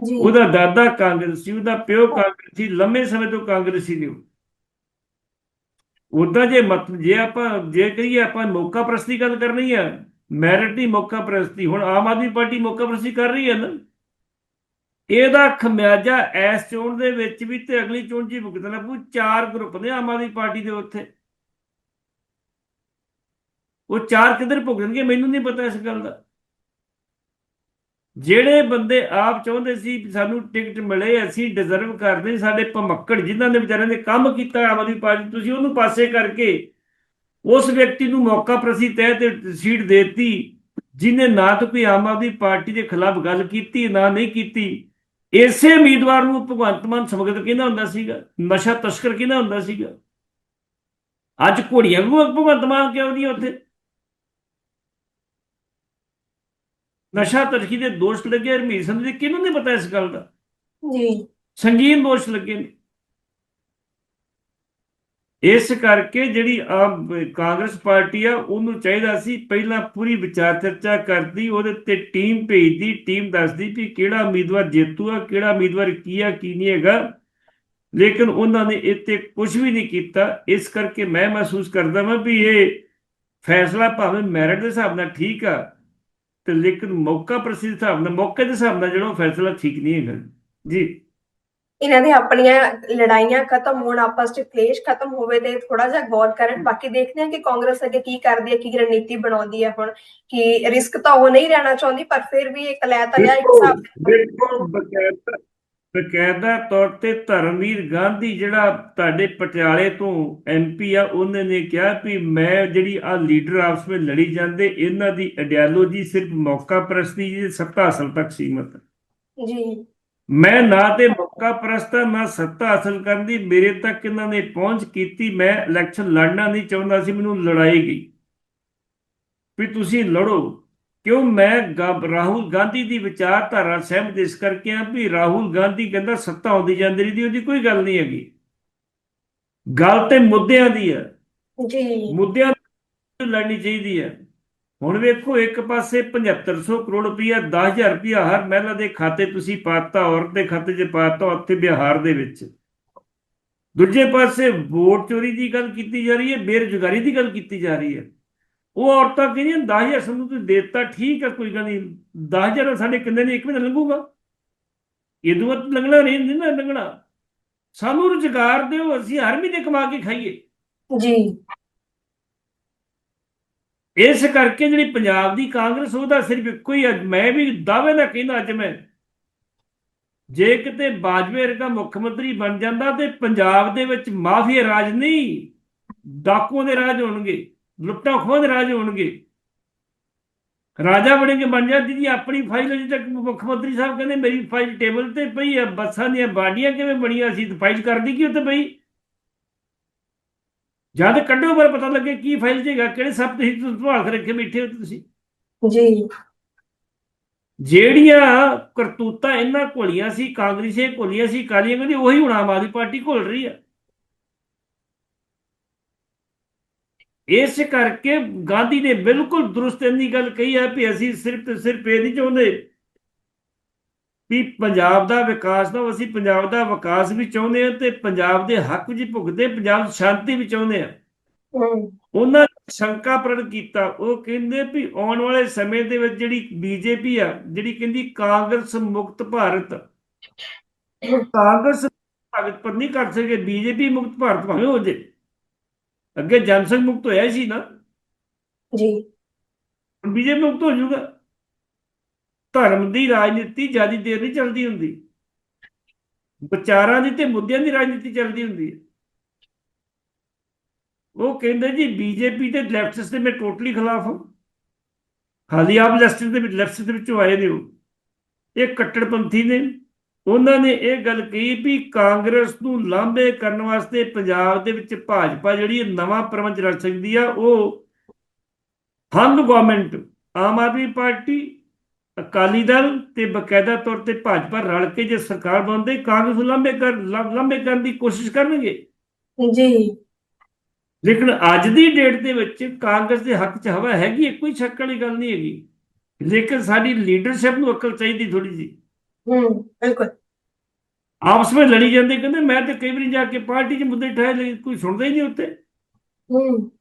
ਜੀ। ਉਹਦਾ ਦਾਦਾ ਕਾਂਗਰਸੀ ਉਹਦਾ ਪਿਓ ਕਾਂਗਰਸੀ ਲੰਮੇ ਸਮੇਂ ਤੋਂ ਕਾਂਗਰਸੀ ਨੇ ਉਦਾਂ ਜੇ ਮਤ ਜੇ ਆਪਾਂ ਜੇ ਕਹੀਏ ਆਪਾਂ ਮੌਕਾ ਪ੍ਰਸਤੀ ਗੱਲ ਕਰਨੀ ਆ ਮੈਰਿਟ ਦੀ ਮੌਕਾ ਪ੍ਰਸਤੀ ਹੁਣ ਆਮ ਆਦਮੀ ਪਾਰਟੀ ਮੌਕਾ ਪ੍ਰਸਤੀ ਕਰ ਰਹੀ ਹੈ ਨਾ। ਇਹਦਾ ਖਮਿਆਜਾ ਐਸ ਚੋਣ ਦੇ ਵਿੱਚ ਵੀ ਤੇ ਅਗਲੀ ਚੋਣ 'ਚ ਹੀ ਭੁਗਤਣਾ ਪਊ। ਚਾਰ ਗਰੁੱਪ ਨੇ ਆਮ ਆਦਮੀ ਪਾਰਟੀ ਦੇ ਉੱਥੇ। ਉਹ ਚਾਰ ਕਿੱਧਰ ਭੁਗਤਣਗੇ ਮੈਨੂੰ ਨਹੀਂ ਪਤਾ ਇਸ ਗੱਲ ਦਾ। ਜਿਹੜੇ ਬੰਦੇ ਆਪ ਚਾਹੁੰਦੇ ਸੀ ਸਾਨੂੰ ਟਿਕਟ ਮਿਲੇ, ਅਸੀਂ ਡਿਜ਼ਰਵ ਕਰਦੇ, ਸਾਡੇ ਭਮੱਕੜ ਜਿਨ੍ਹਾਂ ਨੇ ਵਿਚਾਰਿਆਂ ਨੇ ਕੰਮ ਕੀਤਾ ਆਮ ਆਦਮੀ ਪਾਰਟੀ, ਤੁਸੀਂ ਉਹਨੂੰ ਪਾਸੇ ਕਰਕੇ ਉਸ ਵਿਅਕਤੀ ਨੂੰ ਮੌਕਾ ਪ੍ਰਸੀ ਤਹਿ ਤੇ ਸੀਟ ਦੇਤੀ, ਜਿਨੇ ਨਾ ਤਾਂ ਕੋਈ ਆਮ ਆਦਮੀ ਪਾਰਟੀ ਦੇ ਖਿਲਾਫ ਗੱਲ ਕੀਤੀ, ਨਾ ਨਹੀਂ ਕੀਤੀ। ਇਸੇ ਉਮੀਦਵਾਰ ਨੂੰ ਭਗਵੰਤ ਮਾਨ ਸਮਗਤ ਕਹਿੰਦਾ ਹੁੰਦਾ ਸੀਗਾ ਨਸ਼ਾ ਤਸਕਰ ਕਹਿੰਦਾ ਹੁੰਦਾ ਸੀਗਾ। ਅੱਜ ਘੋੜੀਆਂ ਨੂੰ ਭਗਵੰਤ ਮਾਨ ਕਿਉਂ ਨਹੀਂ ਉੱਥੇ? ਨਸ਼ਾ ਤਸਕਰੀ ਦੇ ਦੋਸ਼ ਲੱਗੇ ਹਰਮੀਤ ਸਿੰਘ ਦੇ ਕਿਹਨੂੰ ਨਹੀਂ ਪਤਾ ਇਸ ਗੱਲ ਦਾ? ਜੀ। ਸੰਗੀਨ ਦੋਸ਼ ਲੱਗੇ ਨੇ। ਇਸ ਕਰਕੇ ਜਿਹੜੀ ਆਮ ਕਾਂਗਰਸ ਪਾਰਟੀ ਆ, ਉਹਨੂੰ ਚਾਹੀਦਾ ਸੀ ਪਹਿਲਾਂ ਪੂਰੀ ਵਿਚਾਰ ਚਰਚਾ ਕਰਦੀ, ਉਹਦੇ ਤੇ ਟੀਮ ਭੇਜਦੀ, ਟੀਮ ਦੱਸਦੀ ਵੀ ਕਿਹੜਾ ਉਮੀਦਵਾਰ ਜੇਤੂ ਆ, ਕਿਹੜਾ ਉਮੀਦਵਾਰ ਕੀ ਆ, ਕੀ ਨਹੀਂ ਹੈਗਾ। ਲੇਕਿਨ ਉਹਨਾਂ ਨੇ ਇੱਥੇ ਕੁਝ ਵੀ ਨਹੀਂ ਕੀਤਾ। ਇਸ ਕਰਕੇ ਮੈਂ ਮਹਿਸੂਸ ਕਰਦਾ ਹਾਂ ਵੀ ਇਹ ਫੈਸਲਾ ਭਾਵੇਂ ਮੈਰਿਟ ਦੇ ਹਿਸਾਬ ਨਾਲ ਠੀਕ ਆ, ਤੇ ਲੇਕਿਨ ਮੌਕਾ ਪ੍ਰਸਿੱਧ ਹਿਸਾਬ ਨਾਲ, ਮੌਕੇ ਦੇ ਹਿਸਾਬ ਨਾਲ ਜਿਹੜਾ ਉਹ ਫੈਸਲਾ ਠੀਕ ਨਹੀਂ ਹੈਗਾ। ਜੀ। ਇਹਨਾਂ ਦੇ ਆਪਣੀਆਂ ਲੜਾਈਆਂ ਖਤਮ ਹੋਣ ਆਪਸ ਵਿੱਚ ਕਲੇਸ਼ ਖਤਮ ਹੋਵੇ ਤੇ ਥੋੜਾ ਜਿਹਾ ਗੌਰ ਕਰਨ। ਬਾਕੀ ਦੇਖਦੇ ਹਾਂ ਕਿ ਕਾਂਗਰਸ ਅੱਗੇ ਕੀ ਕਰਦੀ ਹੈ ਕੀ ਰਣਨੀਤੀ ਬਣਾਉਂਦੀ ਹੈ ਹੁਣ। ਕਿ ਰਿਸਕ ਤਾਂ ਉਹ ਨਹੀਂ ਰਹਿਣਾ ਚਾਹੁੰਦੀ ਪਰ ਫਿਰ ਵੀ ਇੱਕ ਲੈ ਤਾਂ ਲਿਆ ਇੱਕ ਹਿਸਾਬ। ਬਿਲਕੁਲ ਬਕਾਇਦਾ ਬਕਾਇਦਾ ਤੌਰ ਤੇ ਧਰਮਵੀਰ ਗਾਂਧੀ ਜਿਹੜਾ ਤੁਹਾਡੇ ਪਟਿਆਲੇ ਤੋਂ ਐਮਪੀ ਆ ਉਹਨੇ ਨੇ ਕਿਹਾ ਵੀ ਮੈਂ ਜਿਹੜੀ ਆ ਲੀਡਰ ਆਪਸ ਵਿੱਚ ਲੜੀ ਜਾਂਦੇ ਇਹਨਾਂ ਦੀ ਆਈਡੀਓਲੋਜੀ ਸਿਰਫ ਮੌਕਾ ਪ੍ਰਸਤੀ ਦੀ ਸੱਤਾ ਹਾਸਲ ਤੱਕ ਸੀਮਤ। ਹੈ ਜੀ। ਮੈਂ ਨਾ ਤੇ ਮੌਕਾ ਪ੍ਰਸਤ ਨਾ ਸੱਤਾ ਹਾਸਲ ਕਰਨ ਦੀ। ਮੇਰੇ ਤੱਕ ਇਹਨਾਂ ਨੇ ਪਹੁੰਚ ਕੀਤੀ। ਮੈਂ ਇਲੈਕਸ਼ਨ ਲੜਨਾ ਨਹੀਂ ਚਾਹੁੰਦਾ ਸੀ। ਮੈਨੂੰ ਲੜਾਈ ਗਈ। ਵੀ ਤੁਸੀਂ ਲੜੋ। ਕਿਉਂ? ਮੈਂ ਰਾਹੁਲ ਗਾਂਧੀ ਦੀ ਵਿਚਾਰਧਾਰਾ ਸਹਿਮਤ ਇਸ ਕਰਕੇ ਆ ਵੀ ਰਾਹੁਲ ਗਾਂਧੀ ਕਹਿੰਦਾ ਸੱਤਾ ਆਉਂਦੀ ਜਾਂਦੀ ਰਹੀ ਉਹਦੀ ਕੋਈ ਗੱਲ ਨਹੀਂ ਹੈਗੀ। ਗੱਲ ਤੇ ਮੁੱਦਿਆਂ ਦੀ ਹੈ ਜੀ। ਮੁੱਦਿਆਂ ਤੇ ਲੜਨੀ ਚਾਹੀਦੀ ਹੈ ਹੁਣ ਵੇਖੋ, ਇੱਕ ਪਾਸੇ 7500 ਕਰੋੜ ਰੁਪਇਆ 10000 ਰੁਪਇਆ ਹਰ ਮਹਿਲਾ ਦੇ ਖਾਤੇ ਤੁਸੀਂ ਪਾਤਾ ਔਰਤ ਦੇ ਖਾਤੇ 'ਚ ਪਾਤਾ ਉੱਥੇ ਬਿਹਾਰ ਦੇ ਵਿੱਚ। ਦੂਜੇ ਪਾਸੇ ਵੋਟ ਚੋਰੀ ਦੀ ਗੱਲ ਕੀਤੀ ਜਾ ਰਹੀ ਹੈ, ਬੇਰੁਜ਼ਗਾਰੀ ਦੀ ਗੱਲ ਕੀਤੀ ਜਾ ਰਹੀ ਹੈ। ਉਹ ਔਰਤਾਂ ਕਹਿੰਦੀਆਂ 10000 ਸਾਨੂੰ ਤੁਸੀਂ ਦਿੱਤਾ, ਠੀਕ ਹੈ, ਕੋਈ ਗੱਲ ਨਹੀਂ 10000 ਸਾਡੇ ਕਿੰਨੇ ਨੇ, ਇੱਕ ਮਹੀਨਾ ਲੰਘੂਗਾ। ਇਹਦੋਂ ਵੱਧ ਲੰਘਣਾ ਨਹੀਂ ਨਹੀਂ ਨਾ ਲੰਘਣਾ। ਸਾਨੂੰ ਰੁਜ਼ਗਾਰ ਦਿਓ, ਅਸੀਂ ਹਰ ਮਹੀਨੇ ਕਮਾ ਕੇ ਖਾਈਏ। ਜੀ। ਇਸ ਕਰਕੇ ਜਿਹੜੀ ਪੰਜਾਬ ਦੀ ਕਾਂਗਰਸ, ਉਹਦਾ ਸਿਰਫ ਇੱਕੋ ਹੀ ਹੈ ਮੈਂ ਵੀ ਦਾਅਵੇ ਦਾ ਕਹਿੰਦਾ ਅੱਜ ਮੈਂ, ਜੇ ਕਿਤੇ ਬਾਜਵੇ ਵਰਗਾ ਮੁੱਖ ਮੰਤਰੀ ਬਣ ਜਾਂਦਾ ਤੇ ਪੰਜਾਬ ਦੇ ਵਿੱਚ ਮਾਫੀਆ ਰਾਜ ਨਹੀਂ, ਡਾਕੂਆਂ ਦੇ ਰਾਜ ਹੋਣਗੇ, ਲੁੱਟਾਂ ਖੋਹ ਦੇ ਰਾਜ ਹੋਣਗੇ। ਰਾਜਾ ਬਣੇ ਕੇ ਬਣ ਜਾਂਦੀ ਜੀ ਆਪਣੀ ਫਾਈਲ ਅਜੇ ਤੱਕ ਮੁੱਖ ਮੰਤਰੀ ਸਾਹਿਬ ਕਹਿੰਦੇ ਮੇਰੀ ਫਾਈਲ ਟੇਬਲ ਤੇ ਪਈ ਆ, ਬੱਸਾਂ ਦੀਆਂ ਬਾਡੀਆਂ ਕਿਵੇਂ ਬਣੀਆਂ ਸੀ ਤੇ ਫਾਈਲ ਕਰਦੀ ਕੀ ਉੱਤੇ ਪਈ? ਜਦ ਕੱਢੋ ਪਰ ਪਤਾ ਲੱਗੇ ਕੀ ਫਾਈਲ ਹੈਗਾ ਕਿਹੜੇ ਸਭ ਤੁਸੀਂ ਸੰਭਾਲ ਕੇ ਰੱਖੇ ਬੈਠੇ ਹੋ ਤੁਸੀਂ। ਜੀ। ਜਿਹੜੀਆਂ ਕਰਤੂਤਾਂ ਇਹਨਾਂ ਘੋਲੀਆਂ ਸੀ ਕਾਂਗਰਸੇ ਘੋਲੀਆਂ ਸੀ ਕਾਲੀਆਂ ਕਹਿੰਦੀ ਉਹੀ ਹੁਣ ਆਮ ਆਦਮੀ ਪਾਰਟੀ ਘੋਲ ਰਹੀ ਆ। ਇਸ ਕਰਕੇ ਗਾਂਧੀ ਨੇ ਬਿਲਕੁਲ ਦਰੁਸਤ ਇੰਨੀ ਗੱਲ ਕਹੀ ਹੈ ਵੀ ਅਸੀਂ ਸਿਰਫ ਤੇ ਸਿਰਫ ਇਹ ਨਹੀਂ ਚਾਹੁੰਦੇ ਵੀ ਪੰਜਾਬ ਦਾ ਵਿਕਾਸ ਦਾ ਅਸੀਂ ਪੰਜਾਬ ਦਾ ਵਿਕਾਸ ਵੀ ਚਾਹੁੰਦੇ ਹਾਂ ਤੇ ਪੰਜਾਬ ਦੇ ਹੱਕ ਵਿੱਚ ਭੁਗਦੇ ਪੰਜਾਬ ਦੀ ਸ਼ਾਂਤੀ ਵੀ ਚਾਹੁੰਦੇ ਹਮ ਉਹਨਾਂ ਨੇ ਸ਼ੰਕਾ ਪ੍ਰਗਟ ਕੀਤਾ। ਉਹ ਕਹਿੰਦੇ ਵੀ ਆਉਣ ਵਾਲੇ ਸਮੇਂ ਦੇ ਵਿੱਚ ਜਿਹੜੀ ਬੀਜੇਪੀ ਆ ਜਿਹੜੀ ਕਹਿੰਦੀ ਕਾਂਗਰਸ ਮੁਕਤ ਭਾਰਤ ਕਾਂਗਰਸ ਭਾਰਤ ਪਰ ਨਹੀਂ ਕਰ ਸਕੇ ਬੀਜੇਪੀ ਮੁਕਤ ਭਾਰਤ ਭਾਵੇਂ ਹੋ ਜੇ। ਅੱਗੇ ਜਨਸੰਘ ਮੁਕਤ ਹੋਇਆ ਸੀ ਨਾ। ਜੀ। ਬੀਜੇਪੀ ਮੁਕਤ ਹੋ ਜਾਊਗਾ। ਧਰਮ ਦੀ ਰਾਜਨੀਤੀ ਜ਼ਿਆਦਾ ਦੇਰ ਨਹੀਂ ਚੱਲਦੀ ਹੁੰਦੀ। ਵਿਚਾਰਾਂ ਦੀ ਤੇ ਮੁੱਦਿਆਂ ਦੀ ਰਾਜਨੀਤੀ ਚੱਲਦੀ ਹੁੰਦੀ ਹੈ। ਉਹ ਕਹਿੰਦੇ ਜੀ, ਬੀਜੇਪੀ ਤੇ ਲੈਫਟਿਸਟ ਦੇ ਮੈਂ ਟੋਟਲੀ ਖਿਲਾਫ ਹਾਂ। ਹਾਲੀ ਆਪ ਲੈਫਟਿਸਟ ਦੇ ਵਿੱਚ ਲੈਫਟਿਸਟ ਦੇ ਵਿੱਚੋਂ ਆਏ ਨੇ ਉਹ। ਇਹ ਕੱਟੜਪੰਥੀ ਨੇ। ਉਹਨਾਂ ਨੇ ਇਹ ਗੱਲ ਕਹੀ ਵੀ ਕਾਂਗਰਸ ਨੂੰ ਲਾਂਭੇ ਕਰਨ ਵਾਸਤੇ ਪੰਜਾਬ ਦੇ ਵਿੱਚ ਭਾਜਪਾ ਜਿਹੜੀ ਨਵਾਂ ਪ੍ਰਬੰਧ ਰਚ ਸਕਦੀ ਆ, ਉਹ ਹੰਦ ਗਵਰਨਮੈਂਟ ਆਮ ਆਦਮੀ ਪਾਰਟੀ ਅਕਾਲੀ ਦਲ ਤੇ ਬਕਾਇਦਾ ਤੌਰ ਤੇ ਭਾਜਪਾ ਰਲ ਕੇ ਜੇ ਸਰਕਾਰ ਬਣਦੇ ਕਾਂਗਰਸ ਲਾਂਭੇ ਕਰ ਲਾਂਭੇ ਕਰਨ ਦੀ ਕੋਸ਼ਿਸ਼ ਕਰਨਗੇ? ਜੀ। ਲੇਕਿਨ ਅੱਜ ਦੀ ਡੇਟ ਦੇ ਵਿੱਚ ਕਾਂਗਰਸ ਦੇ ਹੱਕ 'ਚ ਹਵਾ ਹੈਗੀ ਹੈ, ਕੋਈ ਸ਼ੱਕ ਵਾਲੀ ਗੱਲ ਨਹੀਂ ਹੈਗੀ। ਲੇਕਿਨ ਸਾਡੀ ਲੀਡਰਸ਼ਿਪ ਨੂੰ ਅਕਲ ਚਾਹੀਦੀ ਥੋੜੀ ਜੀ ਹੂੰ ਬਿਲਕੁਲ। ਆਪਸ ਵਿੱਚ ਲੜੀ ਜਾਂਦੇ ਕਹਿੰਦੇ ਮੈਂ ਤੇ ਕਈ ਵਾਰੀ ਜਾ ਕੇ ਪਾਰਟੀ 'ਚ ਮੁੱਦੇ ਠਾਏ ਲਈ ਕੋਈ ਸੁਣਦਾ ਹੀ ਨਹੀਂ ਉੱਤੇ। ਹੂੰ।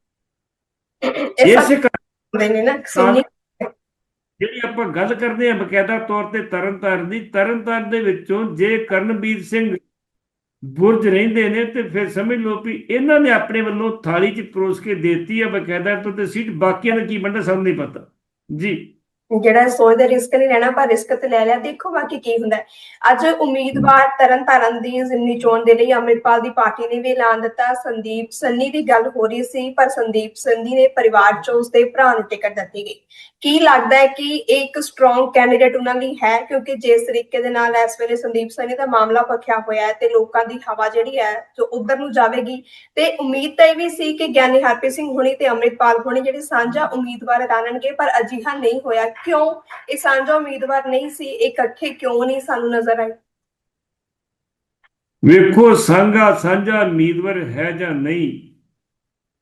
ਇਹ ਹੁੰਦੇ ਨੇ ਨਾ ਸੁਣੀ ਜਿਹੜੀ ਆਪਾਂ ਗੱਲ ਕਰਦੇ ਹਾਂ ਬਕਾਇਦਾ ਤੌਰ ਤੇ ਤਰਨਤਾਰਨ ਦੀ, ਤਰਨਤਾਰਨ ਦੇ ਵਿੱਚੋਂ ਜੇ ਕਰਨਵੀਰ ਸਿੰਘ ਬੁਰਜ ਰਹਿੰਦੇ ਨੇ ਤੇ ਫਿਰ ਸਮਝ ਲਓ ਵੀ ਇਹਨਾਂ ਨੇ ਆਪਣੇ ਵੱਲੋਂ ਥਾਲੀ 'ਚ ਪਰੋਸ ਕੇ ਦੇਤੀ ਆ ਬਕਾਇਦਾ ਤੌਰ ਤੇ ਸੀਟ, ਬਾਕੀਆਂ ਦਾ ਕੀ ਬਣਦਾ ਸਾਨੂੰ ਨਹੀਂ ਪਤਾ। ਜੀ। ਜਿਹੜਾ ਸੋਚਦੇ ਰਿਸਕ ਨਹੀਂ ਲੈਣਾ ਪਰ ਰਿਸਕ ਤੇ ਲੈ ਲਿਆ, ਦੇਖੋ ਬਾਕੀ ਕੀ ਹੁੰਦਾ। ਅੱਜ ਉਮੀਦਵਾਰ ਤਰਨ ਤਾਰਨ ਦੀ ਜ਼ਿਮਨੀ ਚੋਣ ਦੇ ਲਈ ਅੰਮ੍ਰਿਤਪਾਲ ਦੀ ਪਾਰਟੀ ਨੇ ਵੀ ਐਲਾਨ ਦਿੱਤਾ। ਸੰਦੀਪ ਸੰਨੀ ਦੀ ਗੱਲ ਹੋ ਰਹੀ ਸੀ, ਪਰ ਸੰਦੀਪ ਸੰਨੀ ਨੇ ਪਰਿਵਾਰ ਚੋਂ ਉਸਦੇ ਭਰਾ ਨੂੰ ਟਿਕਟ ਦਿੱਤੀ ਗਈ। ਕੀ ਲੱਗਦਾ ਹੈ ਕਿ ਇਹ ਇੱਕ ਸਟਰੋਂਗ ਕੈਂਡੀਡੇਟ ਉਹਨਾਂ ਲਈ ਹੈ? ਕਿਉਂਕਿ ਜਿਸ ਤਰੀਕੇ ਦੇ ਨਾਲ ਇਸ ਵੇਲੇ ਸੰਦੀਪ ਸੰਨੀ ਦਾ ਮਾਮਲਾ ਪੱਖਿਆ ਹੋਇਆ ਹੈ ਤੇ ਲੋਕਾਂ ਦੀ ਹਵਾ ਜਿਹੜੀ ਹੈ, ਜੋ ਉਧਰ ਨੂੰ ਜਾਵੇਗੀ। ਤੇ ਉਮੀਦ ਤਾਂ ਇਹ ਵੀ ਸੀ ਕਿ ਗਿਆਨੀ ਹਰਪ੍ਰੀਤ ਸਿੰਘ ਹੁਣੀ ਤੇ ਅੰਮ੍ਰਿਤਪਾਲ ਹੁਣੀ ਜਿਹੜੇ ਸਾਂਝਾ ਉਮੀਦਵਾਰ ਐਲਾਨਣਗੇ ਪਰ ਅਜਿਹਾ ਨਹੀਂ ਹੋਇਆ। ਕਿਉਂ ਇਹ ਸਾਂਝਾ ਉਮੀਦਵਾਰ ਨਹੀਂ ਸੀ? ਇਹ ਇਕੱਠੇ ਕਿਉਂ ਨਹੀਂ ਸਾਨੂੰ ਨਜ਼ਰ ਆਏ? ਵੇਖੋ ਸਾਂਝਾ ਸਾਂਝਾ ਉਮੀਦਵਾਰ ਹੈ ਜਾਂ ਨਹੀਂ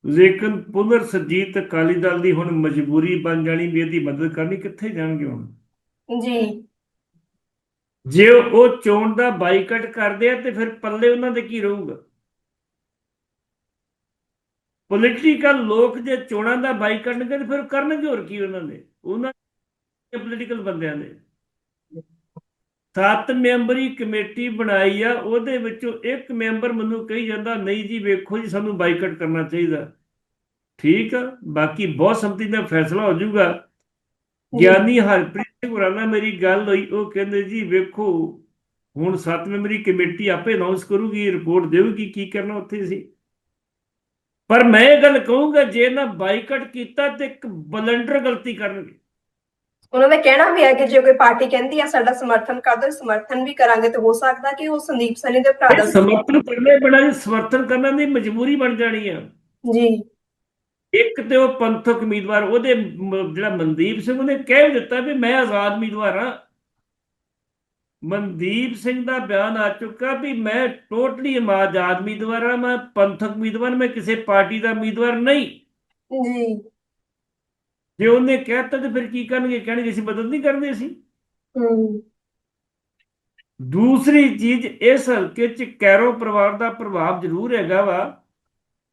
ਲੇਕਿਨ ਪੁਨਰ ਸਰਜੀਤ ਅਕਾਲੀ ਦਲ ਦੀ ਹੁਣ ਮਜਬੂਰੀ ਬਣ ਜਾਣੀ ਵੀ ਇਹਦੀ ਮਦਦ ਕਰਨੀ ਕਿੱਥੇ ਜਾਣਗੇ ਹੁਣ? ਜੀ। ਜੇ ਉਹ ਚੋਣ ਦਾ ਬਾਈਕਾਟ ਕਰਦੇ ਆ ਤੇ ਫਿਰ ਪੱਲੇ ਉਹਨਾਂ ਦੇ ਕੀ ਰਹੂਗਾ? ਪੋਲੀਟੀਕਲ ਲੋਕ ਜੇ ਚੋਣਾਂ ਦਾ ਬਾਈਕਾਟ ਕਰਨਗੇ ਤੇ ਫਿਰ ਕਰਨਗੇ ਹੋਰ ਕੀ ਉਹਨਾਂ ਨੇ ਉਹਨਾਂ ਪੋਲੀਟੀਕਲ ਬੰਦਿਆਂ ਨੇ ਸੱਤ ਮੈਂਬਰੀ ਕਮੇਟੀ ਬਣਾਈ ਆ ਉਹਦੇ ਵਿੱਚੋਂ ਇੱਕ ਮੈਂਬਰ ਮੈਨੂੰ ਕਹੀ ਜਾਂਦਾ ਨਹੀਂ ਜੀ ਵੇਖੋ ਜੀ ਸਾਨੂੰ ਬਾਈਕਾਟ ਕਰਨਾ ਚਾਹੀਦਾ। ਠੀਕ ਆ ਬਾਕੀ ਬਹੁਤ ਸੰਮਤੀ ਦਾ ਫੈਸਲਾ ਹੋ ਜਾਊਗਾ। ਗਿਆਨੀ ਹਰਪ੍ਰੀਤ ਸਿੰਘ ਹੋਰਾਂ ਨਾਲ ਮੇਰੀ ਗੱਲ ਹੋਈ ਉਹ ਕਹਿੰਦੇ ਜੀ ਵੇਖੋ ਹੁਣ ਸੱਤ ਮੈਂਬਰੀ ਕਮੇਟੀ ਆਪੇ ਅਨਾਉਂਸ ਕਰੂਗੀ ਰਿਪੋਰਟ ਦੇਊਗੀ ਕੀ ਕਰਨਾ ਉੱਥੇ ਸੀ ਪਰ ਮੈਂ ਇਹ ਗੱਲ ਕਹੂੰਗਾ ਜੇ ਇਹਨਾਂ ਬਾਈਕਾਟ ਕੀਤਾ ਤੇ ਇੱਕ ਬਲੰਡਰ ਗਲਤੀ ਕਰਨਗੇ। ਉਹਨਾਂ ਦਾ ਕਹਿਣਾ ਵੀ ਹੈ ਕਿ ਜੇ ਕੋਈ ਪਾਰਟੀ ਕਹਿੰਦੀ ਹੈ ਸਾਡਾ ਸਮਰਥਨ ਕਰ ਦਿਓ ਸਮਰਥਨ ਵੀ ਕਰਾਂਗੇ ਤੇ ਹੋ ਸਕਦਾ ਕਿ ਉਹ ਸੰਦੀਪ ਸਨੀ ਦੇ ਭਰਾ ਦਾ ਸਮਰਥਨ ਕਰਨੇ ਜੀ ਸਮਰਥਨ ਕਰਨਾ ਦੀ ਮਜਬੂਰੀ ਬਣ ਜਾਣੀ ਆ। ਜੀ। ਇੱਕ ਤੇ ਉਹ ਪੰਥਕ ਉਮੀਦਵਾਰ ਉਹਦੇ ਜਿਹੜਾ ਮਨਦੀਪ ਸਿੰਘ ਉਹਨੇ ਕਹਿ ਦਿੱਤਾ ਵੀ ਮੈਂ ਆਜ਼ਾਦ ਉਮੀਦਵਾਰ ਹਾਂ। ਮਨਦੀਪ ਸਿੰਘ ਦਾ ਬਿਆਨ ਆ ਚੁੱਕਾ ਵੀ ਮੈਂ ਟੋਟਲੀ ਆਜ਼ਾਦ ਉਮੀਦਵਾਰ ਹਾਂ ਮੈਂ ਪੰਥਕ ਉਮੀਦਵਾਰ ਮੈਂ ਕਿਸੇ ਪਾਰਟੀ ਦਾ ਉਮੀਦਵਾਰ ਨਹੀਂ। ਜੀ। ਜੇ ਉਹਨੇ ਕਹਿਤਾ ਤੇ ਫਿਰ ਕੀ ਕਰਨਗੇ? ਕਹਿਣਗੇ ਅਸੀਂ ਮਦਦ ਨਹੀਂ ਕਰਦੇ ਅਸੀਂ। ਹੂੰ। ਦੂਸਰੀ ਚੀਜ਼ ਇਸ ਹਲਕੇ 'ਚ ਕੈਰੋ ਪਰਿਵਾਰ ਦਾ ਪ੍ਰਭਾਵ ਜ਼ਰੂਰ ਹੈਗਾ ਵਾ।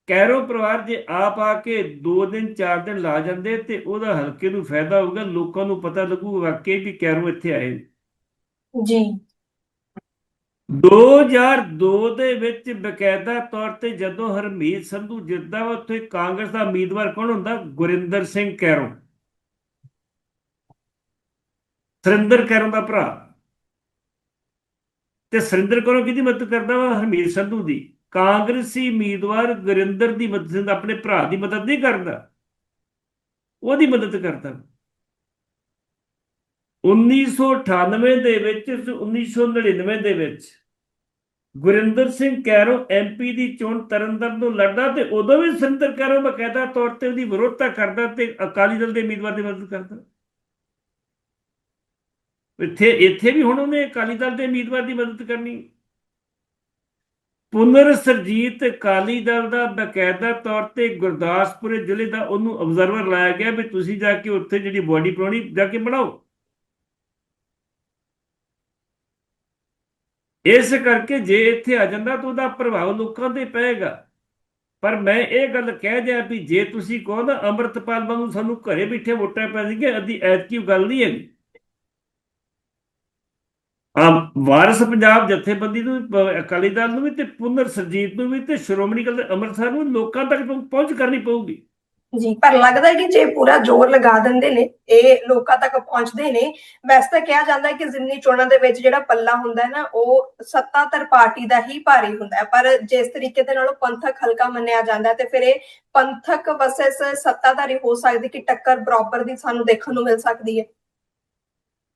ਕੈਰੋ ਪਰਿਵਾਰ ਜੇ ਆਪ ਆ ਕੇ 2 ਦਿਨ 4 ਦਿਨ ਲਾ ਜਾਂਦੇ ਤੇ ਉਹਦਾ ਹਲਕੇ ਨੂੰ ਫਾਇਦਾ ਹੋਊਗਾ ਲੋਕਾਂ ਨੂੰ ਪਤਾ ਲੱਗੂ ਵਾਕਈ ਵੀ ਕੈਰੋ ਇੱਥੇ ਆਏ। ਜੀ। 2002 ਦੇ ਵਿੱਚ ਬਕਾਇਦਾ ਤੌਰ ਤੇ ਜਦੋਂ ਹਰਮੀਤ ਸੰਧੂ ਜਿੱਤਦਾ ਵਾ ਉੱਥੇ ਕਾਂਗਰਸ ਦਾ ਉਮੀਦਵਾਰ ਕੌਣ ਹੁੰਦਾ? ਗੁਰਿੰਦਰ ਸਿੰਘ ਕੈਰੋ ਸੁਰਿੰਦਰ ਕੈਰੋ ਦਾ ਭਰਾ। ਤੇ ਸੁਰਿੰਦਰ ਕੈਰੋ ਕਿਹਦੀ ਮਦਦ ਕਰਦਾ ਵਾ? ਹਰਮੀਤ ਸੰਧੂ ਦੀ। ਕਾਂਗਰਸੀ ਉਮੀਦਵਾਰ ਗੁਰਿੰਦਰ ਦੀ ਮਦਦ ਆਪਣੇ ਭਰਾ ਦੀ ਮਦਦ ਨਹੀਂ ਕਰਦਾ, ਉਹਦੀ ਮਦਦ ਕਰਦਾ। 1998 ਦੇ ਵਿੱਚ 1999 ਦੇ ਵਿੱਚ ਗੁਰਿੰਦਰ ਸਿੰਘ ਕੈਰੋ ਐਮਪੀ ਦੀ ਚੋਣ ਤਰਨਤਾਰਨ ਤੋਂ ਲੜਦਾ ਤੇ ਉਦੋਂ ਵੀ ਸੁਰਿੰਦਰ ਕੈਰੋ ਬਕਾਇਦਾ ਤੌਰ ਤੇ ਉਹਦੀ ਵਿਰੋਧਤਾ ਕਰਦਾ ਤੇ ਅਕਾਲੀ ਦਲ ਦੇ ਉਮੀਦਵਾਰ ਦੀ ਮਦਦ ਕਰਦਾ। ਇੱਥੇ ਇੱਥੇ ਵੀ ਹੁਣ ਉਹਨੇ ਅਕਾਲੀ ਦਲ ਦੇ ਉਮੀਦਵਾਰ ਦੀ ਮਦਦ ਕਰਨੀ। ਪੁਨਰ ਸਰਜੀਤ ਅਕਾਲੀ ਦਲ ਦਾ ਬਕਾਇਦਾ ਤੌਰ ਤੇ ਗੁਰਦਾਸਪੁਰ ਜ਼ਿਲ੍ਹੇ ਦਾ ਉਹਨੂੰ ਅਬਜ਼ਰਵਰ ਲਾਇਆ ਗਿਆ ਵੀ ਤੁਸੀਂ ਜਾ ਕੇ ਉੱਥੇ ਜਿਹੜੀ ਬੋਡੀ ਬਣਾਉਣੀ ਜਾ ਕੇ ਬਣਾਓ। ਇਸ ਕਰਕੇ ਜੇ ਇੱਥੇ ਆ ਜਾਂਦਾ ਤਾਂ ਉਹਦਾ ਪ੍ਰਭਾਵ ਲੋਕਾਂ ਤੇ ਪਏਗਾ। ਪਰ ਮੈਂ ਇਹ ਗੱਲ ਕਹਿ ਦਿਆਂ ਵੀ ਜੇ ਤੁਸੀਂ ਕਹੋ ਨਾ ਅੰਮ੍ਰਿਤਪਾਲ ਵਾਂਗੂ ਸਾਨੂੰ ਘਰੇ ਬੈਠੇ ਵੋਟਾਂ ਪੈ ਜਾਣਗੀਆਂ, ਅੱਧੀ ਐਤਕੀ ਗੱਲ ਨਹੀਂ ਹੈਗੀ। ਵਾਰਿਸ ਪੰਜਾਬ ਜਥੇਬੰਦੀ ਨੂੰ ਅਕਾਲੀ ਦਲ ਨੂੰ ਵੀ ਤੇ ਪੁਨਰ ਸਰਜੀਤ ਨੂੰ ਵੀ ਤੇ ਸ਼੍ਰੋਮਣੀ ਅਕਾਲੀ ਅੰਮ੍ਰਿਤਸਰ ਨੂੰ ਲੋਕਾਂ ਤੱਕ ਪਹੁੰਚ ਕਰਨੀ ਪਊਗੀ। ਜੀ, ਪਰ ਲੱਗਦਾ ਹੈ ਕਿ ਜੇ ਪੂਰਾ ਜ਼ੋਰ ਲਗਾ ਦਿੰਦੇ ਨੇ, ਇਹ ਲੋਕਾਂ ਤੱਕ ਪਹੁੰਚਦੇ ਨੇ, ਵੈਸੇ ਤਾਂ ਕਿਹਾ ਜਾਂਦਾ ਹੈ ਕਿ ਜ਼ਿਮਨੀ ਚੋਣਾਂ ਦੇ ਵਿੱਚ ਜਿਹੜਾ ਪੱਲਾ ਹੁੰਦਾ ਹੈ ਨਾ, ਉਹ ਸੱਤਾਧਰ ਪਾਰਟੀ ਦਾ ਹੀ ਭਾਰੀ ਹੁੰਦਾ ਹੈ। ਪਰ ਜਿਸ ਤਰੀਕੇ ਦੇ ਨਾਲ ਉਹ ਪੰਥਕ ਹਲਕਾ ਮੰਨਿਆ ਜਾਂਦਾ ਹੈ ਤੇ ਫਿਰ ਇਹ ਪੰਥਕ ਵਰਸਸ ਸੱਤਾਧਾਰੀ ਹੋ ਸਕਦੀ ਕਿ ਟੱਕਰ ਬਰਾਬਰ ਦੀ ਸਾਨੂੰ ਦੇਖਣ ਨੂੰ ਮਿਲ ਸਕਦੀ ਹੈ।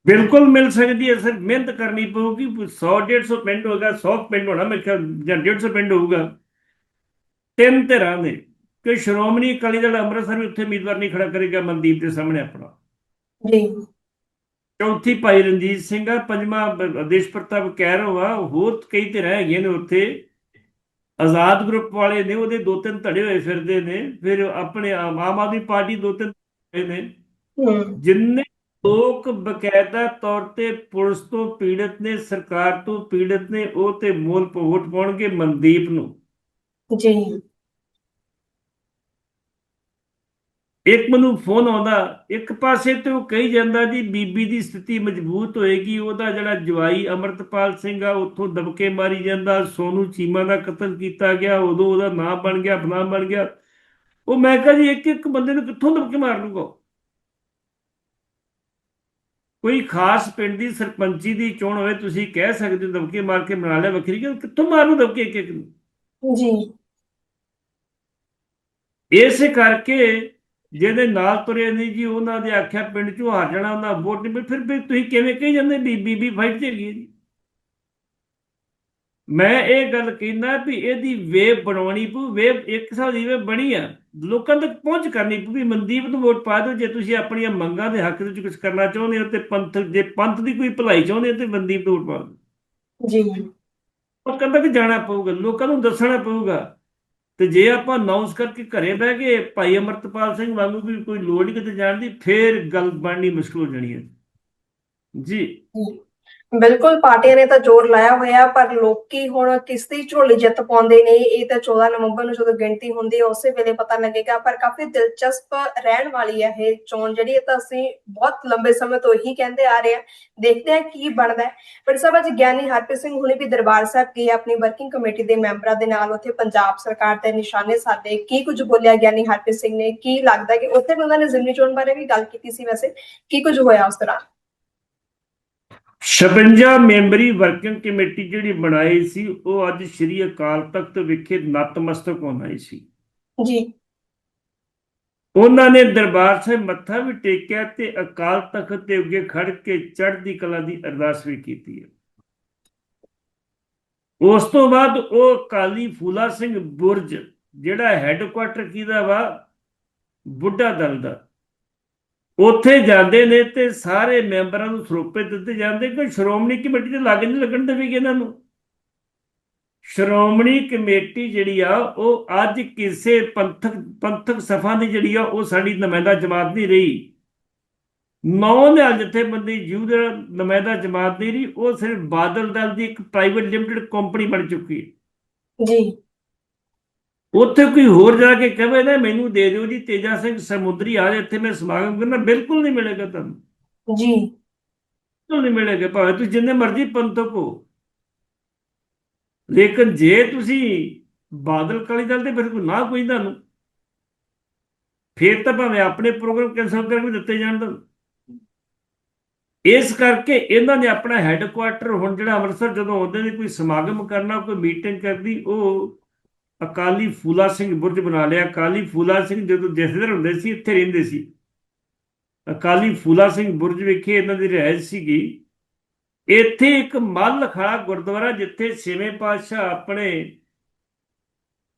ਬਿਲਕੁਲ ਮਿਲ ਸਕਦੀ ਹੈ ਸਿਰ ਮਿਹਨਤ ਕਰਨੀ ਪਊਗੀ 100 150 ਪਿੰਡ ਹੋਗਾ 100 ਪਿੰਡ ਹੋਣਾ ਮੇਰੇ ਖਿਆਲ ਜਾਂ 150 ਪਿੰਡ ਹੋਊਗਾ। ਤਿੰਨ ਧਿਰਾਂ ਦੇ ਕਿ ਸ਼੍ਰੋਮਣੀ ਅਕਾਲੀ ਦਲ ਅੰਮ੍ਰਿਤਸਰ ਵੀ ਉੱਥੇ ਉਮੀਦਵਾਰ ਨਹੀਂ ਖੜਾ ਕਰੇਗਾ ਮਨਦੀਪ ਦੇ ਸਾਹਮਣੇ ਆਪਣਾ। ਜੀ। ਚੌਥੀ ਭਾਈ ਰਣਜੀਤ ਸਿੰਘ ਆ ਪੰਜਵਾਂ ਆਦੇਸ਼ ਪ੍ਰਤਾਪ ਕੈਰੋ ਆ ਹੋਰ ਕਈ ਧਿਰਾਂ ਹੈਗੀਆਂ ਨੇ ਉੱਥੇ। ਆਜ਼ਾਦ ਗਰੁੱਪ ਵਾਲੇ ਨੇ ਉਹਦੇ ਦੋ ਤਿੰਨ ਧੜੇ ਹੋਏ ਫਿਰਦੇ ਨੇ ਫਿਰ ਆਪਣੇ ਆਮ ਆਦਮੀ ਪਾਰਟੀ ਦੋ ਤਿੰਨ ਨੇ। ਜਿੰਨੇ ਲੋਕ ਬਕਾਇਦਾ ਤੌਰ ਤੇ ਪੁਲਿਸ ਤੋਂ ਪੀੜਤ ਨੇ ਸਰਕਾਰ ਤੋਂ ਪੀੜਤ ਨੇ ਉਹ ਤੇ ਮੋਲ ਵੋਟ ਪਾਉਣਗੇ ਮਨਦੀਪ ਨੂੰ। ਜੀ। ਇੱਕ ਮੈਨੂੰ ਫੋਨ ਆਉਂਦਾ ਇੱਕ ਪਾਸੇ ਤੇ ਉਹ ਕਹੀ ਜਾਂਦਾ ਜੀ ਬੀਬੀ ਦੀ ਸਥਿਤੀ ਮਜ਼ਬੂਤ ਹੋਏਗੀ ਉਹਦਾ ਜਿਹੜਾ ਜਵਾਈ ਅਮਰਤਪਾਲ ਸਿੰਘ ਆ ਉੱਥੋਂ ਦਬਕੇ ਮਾਰੀ ਜਾਂਦਾ ਸੋਨੂ ਚੀਮਾ ਦਾ ਕਤਲ ਕੀਤਾ ਗਿਆ ਉਦੋਂ ਉਹਦਾ ਨਾਮ ਬਣ ਗਿਆ ਬਣਾ ਬਣ ਗਿਆ। ਉਹ ਮੈਂ ਕਿਹਾ ਜੀ ਇੱਕ ਇੱਕ ਬੰਦੇ ਨੂੰ ਕਿੱਥੋਂ ਦਬਕੇ ਮਾਰ ਲੂਗਾ? ਕੋਈ ਖਾਸ ਪਿੰਡ ਦੀ ਸਰਪੰਚੀ ਦੀ ਚੋਣ ਹੋਵੇ ਤੁਸੀਂ ਕਹਿ ਸਕਦੇ ਹੋ ਦਬਕੇ ਮਾਰ ਕੇ ਬਣਾ ਲਿਆ ਵੱਖਰੀ ਗੱਲ ਕਿੱਥੋਂ ਮਾਰੂ ਦਬਕੇ ਇੱਕ ਇੱਕ ਨੂੰ? ਜੀ। ਇਸੇ ਕਰਕੇ ਜਿਹਦੇ ਨਾਲ ਤੁਰੇ ਨਹੀਂ ਜੀ ਉਹਨਾਂ ਦੇ ਆਖਿਆ ਪਿੰਡ ਚੋਂ ਹਾਰ ਜਾਣਾ ਉਹਨਾਂ ਵੋਟ ਨਹੀਂ। ਫਿਰ ਵੀ ਤੁਸੀਂ ਕਿਵੇਂ ਕਹੀ ਜਾਂਦੇ ਵੀ ਬੀਬੀ ਫਾਈਟ ਚ ਹੈਗੀ ਹੈ ਜੀ? ਮੈਂ ਇਹ ਗੱਲ ਕਹਿੰਦਾ ਵੀ ਇਹਦੀ ਵੇਵ ਬਣਾਉਣੀ ਪਊ ਵੇਵ ਇੱਕ ਹਿਸਾਬ ਦੀ ਵੇਵ ਬਣੀ ਆ। ਲੋਕਾਂ ਤੱਕ ਪਹੁੰਚ ਕਰਨੀ ਪਊ ਵੀ ਮਨਦੀਪ ਨੂੰ ਵੋਟ ਪਾ ਦਿਓ ਜੇ ਤੁਸੀਂ ਆਪਣੀਆਂ ਮੰਗਾਂ ਦੇ ਹੱਕ ਵਿੱਚ ਕੁਝ ਕਰਨਾ ਚਾਹੁੰਦੇ ਹੋ ਤੇ ਪੰਥ ਜੇ ਪੰਥ ਦੀ ਕੋਈ ਭਲਾਈ ਚਾਹੁੰਦੇ ਹੋ ਤੇ ਮਨਦੀਪ ਨੂੰ ਵੋਟ ਪਾ ਦਿਓ। ਜੀ। ਲੋਕਾਂ ਤੱਕ ਜਾਣਾ ਪਊਗਾ ਲੋਕਾਂ ਨੂੰ ਦੱਸਣਾ ਪਊਗਾ। ਤੇ ਜੇ ਆਪਾਂ ਅਨਾਉਂਸ ਕਰਕੇ ਘਰੇ ਬਹਿ ਕੇ ਭਾਈ ਅਮਰਤਪਾਲ ਸਿੰਘ ਵਾਂਗੂ ਵੀ ਕੋਈ ਲੋੜ ਨਹੀਂ ਕਿਤੇ ਜਾਣ ਦੀ ਫੇਰ ਗੱਲ ਬਣਨੀ ਮੁਸ਼ਕਲ ਹੋ ਜਾਣੀ ਹੈ। ਜੀ। ਬਿਲਕੁਲ ਪਾਰਟੀਆਂ ਨੇ ਤਾਂ ਜ਼ੋਰ ਲਾਇਆ ਹੋਇਆ, ਪਰ ਲੋਕੀ ਹੁਣ ਕਿਸ ਦੀ ਝੋਲੀ ਜਿੱਤ ਪਾਉਂਦੇ ਨੇ, ਇਹ ਤਾਂ 14 ਨਵੰਬਰ ਨੂੰ ਜਦੋਂ ਗਿਣਤੀ ਹੁੰਦੀ ਹੈ, ਉਸੇ ਵੇਲੇ ਪਤਾ ਲੱਗੇਗਾ, ਪਰ ਕਾਫੀ ਦਿਲਚਸਪ ਰਹਿਣ ਵਾਲੀ ਹੈ ਇਹ ਚੋਣ ਜਿਹੜੀ ਇਹ ਤਾਂ ਅਸੀਂ ਬਹੁਤ ਲੰਬੇ ਸਮੇਂ ਤੋਂ ਹੀ ਕਹਿੰਦੇ ਆ ਰਹੇ ਹਾਂ, ਦੇਖਦੇ ਹਾਂ ਕੀ ਬਣਦਾ ਹੈ। ਪਰ ਸਭ ਅੱਜ ਗਿਆਨੀ ਹਰਪ੍ਰੀਤ ਸਿੰਘ ਹੁਣੇ ਵੀ ਦਰਬਾਰ ਸਾਹਿਬ ਗਏ, ਆਪਣੀ ਵਰਕਿੰਗ ਕਮੇਟੀ ਦੇ ਮੈਂਬਰਾਂ ਦੇ ਨਾਲ, ਉੱਥੇ ਪੰਜਾਬ ਸਰਕਾਰ ਤੇ ਨਿਸ਼ਾਨੇ ਸਾਧੇ ਕੀ ਕੁਝ ਬੋਲਿਆ ਗਿਆਨੀ ਹਰਪ੍ਰੀਤ ਸਿੰਘ ਨੇ, ਕੀ ਲੱਗਦਾ ਕਿ ਉੱਥੇ ਵੀ ਉਹਨਾਂ ਨੇ ਜ਼ਿਮਨੀ ਚੋਣ ਬਾਰੇ ਵੀ ਗੱਲ ਕੀਤੀ ਸੀ ਵੈਸੇ, ਕੀ ਕੁਝ ਹੋਇਆ ਉਸ ਦੌਰਾਨ? 56 ਮੈਂਬਰੀ ਵਰਕਿੰਗ ਕਮੇਟੀ ਜਿਹੜੀ ਬਣਾਈ ਸੀ ਉਹ ਅੱਜ ਸ੍ਰੀ ਅਕਾਲ ਤਖਤ ਵਿਖੇ ਨਤਮਸਤਕ ਹੋਣ ਸੀ। ਜੀ। ਉਹਨਾਂ ਨੇ ਦਰਬਾਰ ਸਾਹਿਬ ਮੱਥਾ ਵੀ ਟੇਕਿਆ ਤੇ ਅਕਾਲ ਤਖਤ ਦੇ ਅੱਗੇ ਖੜ ਕੇ ਚੜ੍ਹਦੀ ਕਲਾ ਦੀ ਅਰਦਾਸ ਵੀ ਕੀਤੀ ਹੈ। ਉਸ ਤੋਂ ਬਾਅਦ ਉਹ ਕਾਲੀ ਫੂਲਾ ਸਿੰਘ ਬੁਰਜ ਜਿਹੜਾ ਹੈੱਡਕੁਆਟਰ ਕਿਹਦਾ ਵਾ ਬੁੱਢਾ ਦਲ ਦਾ। ਉੱਥੇ ਜਾਂਦੇ ਨੇ ਤੇ ਸਾਰੇ ਮੈਂਬਰਾਂ ਨੂੰ ਸਰੋਪੇ ਦਿੱਤੇ ਜਾਂਦੇ ਕਿ ਸ਼੍ਰੋਮਣੀ ਕਮੇਟੀ ਦੇ ਲਾਗੇ ਨਹੀਂ ਲੱਗਣ ਦੇਵੇਗੀ ਇਹਨਾਂ ਨੂੰ। ਸ਼੍ਰੋਮਣੀ ਕਮੇਟੀ ਜਿਹੜੀ ਆ, ਉਹ ਅੱਜ ਕਿਸੇ ਪੰਥਕ ਪੰਥਕ ਸਭਾ ਦੀ ਜਿਹੜੀ ਆ, ਉਹ ਸਾਡੀ ਨੁਮਾਇੰਦਾ ਜਮਾਤ ਨਹੀਂ ਰਹੀ। ਨੌ ਨਿਹਾਲ ਜਥੇਬੰਦੀ ਜੂ ਦਾ ਨੁਮਾਇੰਦਾ ਜਮਾਤ ਨਹੀਂ ਰਹੀ, ਉਹ ਸਿਰਫ ਬਾਦਲ ਦਲ ਦੀ ਇੱਕ ਪ੍ਰਾਈਵੇਟ ਲਿਮਟਿਡ ਕੰਪਨੀ ਬਣ ਚੁੱਕੀ ਹੈ। ਜੀ। ਉੱਥੇ ਕੋਈ ਹੋਰ ਜਾ ਕੇ ਕਹੇ ਨਾ ਮੈਨੂੰ ਦੇ ਦਿਓ ਜੀ ਤੇਜਾ ਸਿੰਘ ਸਮੁੰਦਰੀ ਆ ਜਾ ਇੱਥੇ ਮੈਂ ਸਮਾਗਮ ਕਰਨਾ ਬਿਲਕੁਲ ਨਹੀਂ ਮਿਲੇਗਾ ਤੁਹਾਨੂੰ। ਜੀ। ਬਿਲਕੁਲ ਨਹੀਂ ਮਿਲੇਗਾ ਭਾਵੇਂ ਤੁਸੀਂ ਜਿੰਨੇ ਮਰਜ਼ੀ ਪੰਥਕ ਹੋ। ਲੇਕਿਨ ਜੇ ਤੁਸੀਂ ਬਾਦਲ ਕਾਲੀ ਦਲ ਦੇ ਫਿਰ ਕੋਈ ਨਾ ਕੋਈ ਤੁਹਾਨੂੰ ਫਿਰ ਤਾਂ ਭਾਵੇਂ ਆਪਣੇ ਪ੍ਰੋਗਰਾਮ ਕੈਂਸਲ ਕਰਕੇ ਦਿੱਤੇ ਜਾਣ ਤਾਂ ਇਸ ਕਰਕੇ ਇਹਨਾਂ ਨੇ ਆਪਣਾ ਹੈੱਡਕੁਆਟਰ ਹੁਣ ਜਿਹੜਾ ਅੰਮ੍ਰਿਤਸਰ ਜਦੋਂ ਆਉਂਦੇ ਨੇ ਕੋਈ ਸਮਾਗਮ ਕਰਨਾ ਕੋਈ ਮੀਟਿੰਗ ਕਰਦੀ ਉਹ ਅਕਾਲੀ ਫੂਲਾ ਸਿੰਘ ਬੁਰਜ ਬਣਾ ਲਿਆ। ਅਕਾਲੀ ਫੂਲਾ ਸਿੰਘ ਜਦੋਂ ਜਥੇਦਾਰ ਹੁੰਦੇ ਸੀ, ਇੱਥੇ ਰਹਿੰਦੇ ਸੀ। ਅਕਾਲੀ ਫੂਲਾ ਸਿੰਘ ਬੁਰਜ ਵਿਖੇ ਇਹਨਾਂ ਦੀ ਰਿਹਾਇਸ਼ ਸੀਗੀ। ਇੱਥੇ ਇੱਕ ਮੱਲ ਖੜਾ ਗੁਰਦੁਆਰਾ ਜਿੱਥੇ ਛੇਵੇਂ ਪਾਤਸ਼ਾਹ ਆਪਣੇ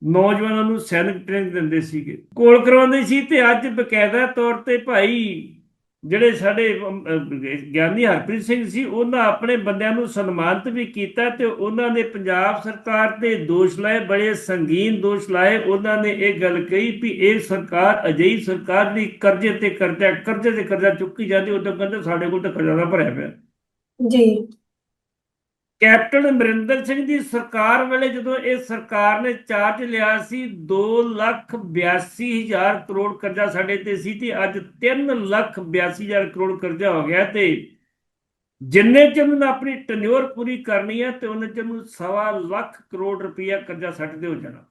ਨੌਜਵਾਨਾਂ ਨੂੰ ਸੈਨਿਕ ਟ੍ਰੇਨਿੰਗ ਦਿੰਦੇ ਸੀਗੇ। ਕੋਲ ਕਰਵਾਉਂਦੇ ਸੀ ਤੇ ਅੱਜ ਬਕਾਇਦਾ ਤੌਰ ਤੇ ਭਾਈ ਜਿਹੜੇ ਸਾਡੇ ਗਿਆਨੀ ਹਰਪ੍ਰੀਤ ਸਿੰਘ ਸੀ, ਉਹਨਾਂ ਆਪਣੇ ਬੰਦਿਆਂ ਨੂੰ ਸਨਮਾਨਿਤ ਵੀ ਕੀਤਾ ਤੇ ਉਹਨਾਂ ਨੇ ਪੰਜਾਬ ਸਰਕਾਰ ਤੇ ਦੋਸ਼ ਲਾਏ, ਬੜੇ ਸੰਗੀਨ ਦੋਸ਼ ਲਾਏ। ਉਹਨਾਂ ਨੇ ਇਹ ਗੱਲ ਕਹੀ ਵੀ ਇਹ ਸਰਕਾਰ ਅਜਿਹੀ ਸਰਕਾਰ ਦੀ ਕਰਜ਼ੇ ਤੇ ਕਰਜ਼ਾ, ਕਰਜ਼ੇ ਤੇ ਕਰਜ਼ਾ ਚੁੱਕੀ ਜਾਂਦੀ ਉਦੋਂ ਕਹਿੰਦੇ ਸਾਡੇ ਕੋਲ ਤਾਂ ਕਰਜ਼ਾ ਦਾ ਭਰਿਆ ਪਿਆ। ਜੀ। ਕੈਪਟਨ ਅਮਰਿੰਦਰ ਸਿੰਘ ਦੀ ਸਰਕਾਰ ਵੇਲੇ ਜਦੋਂ ਇਹ ਸਰਕਾਰ ਨੇ ਚਾਰਜ ਲਿਆ ਸੀ 2 ਲੱਖ 82 ਹਜ਼ਾਰ ਕਰੋੜ ਕਰਜ਼ਾ ਸਾਡੇ ਤੇ ਸੀ ਤੇ ਅੱਜ 3 ਲੱਖ 82 ਹਜ਼ਾਰ ਕਰੋੜ ਕਰਜ਼ਾ ਹੋ ਗਿਆ ਤੇ ਜਿੰਨੇ ਚ ਉਹਨਾਂ ਆਪਣੀ ਟੈਨਿਓਰ ਪੂਰੀ ਕਰਨੀ ਹੈ ਤੇ ਉਹਨੇ ਚ ਨੂੰ ਸਵਾ ਲੱਖ ਕਰੋੜ ਰੁਪਇਆ ਕਰਜ਼ਾ ਸੱਟਦੇ ਹੋ ਜਾਣਾ।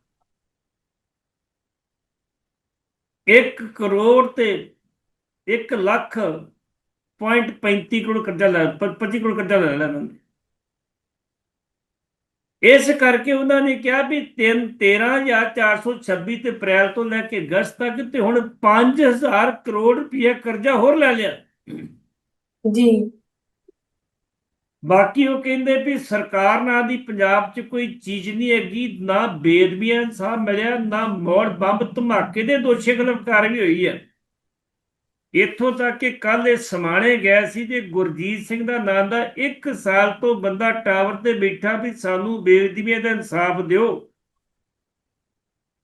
1 ਕਰੋੜ ਤੇ 1 ਲੱਖ ਪੁਆਇੰਟ 35 ਕਰੋੜ ਕਰਜ਼ਾ ਲੈ 25 ਕਰੋੜ ਕਰਜ਼ਾ ਲੈ ਲੈਣਾ ਇਸ ਕਰਕੇ ਉਹਨਾਂ ਨੇ ਕਿਹਾ ਵੀ 3 13426 ਤੇ ਅਪ੍ਰੈਲ ਤੋਂ ਲੈ ਕੇ ਅਗਸਤ ਤੱਕ ਤੇ ਹੁਣ 5000 ਕਰੋੜ ਰੁਪਇਆ ਕਰਜ਼ਾ ਹੋਰ ਲੈ ਲਿਆ। ਜੀ। ਬਾਕੀ ਉਹ ਕਹਿੰਦੇ ਵੀ ਸਰਕਾਰ ਨਾਂ ਦੀ ਪੰਜਾਬ 'ਚ ਕੋਈ ਚੀਜ਼ ਨਹੀਂ ਹੈਗੀ ਨਾ ਬੇਦਬੀਆਂ ਇਨਸਾਫ ਮਿਲਿਆ ਨਾ ਮੌੜ ਬੰਬ ਧਮਾਕੇ ਦੇ ਦੋਸ਼ੀ ਖਿਲਾਫ ਕਾਰਵਾਈ ਹੋਈ ਹੈ। ਇੱਥੋਂ ਤੱਕ ਕਿ ਕੱਲ ਇਹ ਸਮਾਣੇ ਗਏ ਸੀ ਤੇ ਗੁਰਜੀਤ ਸਿੰਘ ਦਾ ਨਾਂ ਦਾ 1 ਸਾਲ ਤੋਂ ਬੰਦਾ ਟਾਵਰ ਤੇ ਬੈਠਾ ਵੀ ਸਾਨੂੰ ਬੇਦਬੀਆਂ ਦਾ ਇਨਸਾਫ ਦਿਓ।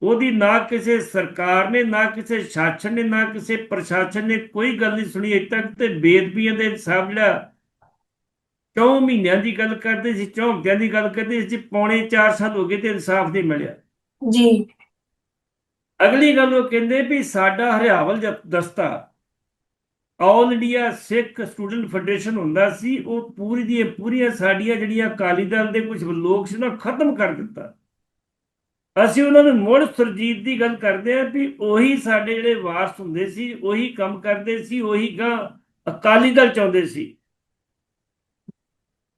ਉਹਦੀ ਨਾ ਕਿਸੇ ਸਰਕਾਰ ਨੇ ਨਾ ਕਿਸੇ ਸ਼ਾਸਨ ਨੇ ਨਾ ਕਿਸੇ ਪ੍ਰਸ਼ਾਸਨ ਨੇ ਕੋਈ ਗੱਲ ਨਹੀਂ ਸੁਣੀ ਅਜੇ ਤੱਕ ਤੇ ਬੇਦਬੀਆਂ ਦਾ ਇਨਸਾਫ ਜਿਹੜਾ ਚੌਂ ਮਹੀਨਿਆਂ ਦੀ ਗੱਲ ਕਰਦੇ ਸੀ ਚੌਂ ਹਫ਼ਤਿਆਂ ਦੀ ਗੱਲ ਕਰਦੇ ਸੀ ਪੌਣੇ 4 ਸਾਲ ਹੋ ਗਏ ਤੇ ਇਨਸਾਫ ਨਹੀਂ ਮਿਲਿਆ। ਜੀ। ਅਗਲੀ ਗੱਲ ਉਹ ਕਹਿੰਦੇ ਵੀ ਸਾਡਾ ਹਰਿਆਵਲ ਦਸਤਾ all India Sikh student federation ਹੁੰਦਾ ਸੀ, ਉਹ ਪੂਰੀ ਦੀਆਂ ਪੂਰੀਆਂ ਸਾਡੀਆਂ ਜਿਹੜੀਆਂ ਅਕਾਲੀ ਦਲ ਦੇ ਕੁਝ ਲੋਕ ਸੀ ਨਾ ਖਤਮ ਕਰ ਦਿੱਤਾ। ਅਸੀਂ ਉਹਨਾਂ ਨੂੰ ਮੁੜ ਸੁਰਜੀਤ ਦੀ ਗੱਲ ਕਰਦੇ ਹਾਂ ਵੀ ਉਹੀ ਸਾਡੇ ਜਿਹੜੇ ਵਾਰਸ ਹੁੰਦੇ ਸੀ, ਉਹੀ ਕੰਮ ਕਰਦੇ ਸੀ, ਉਹੀ ਗਾ ਅਕਾਲੀ ਦਲ ਚਾਹੁੰਦੇ ਸੀ।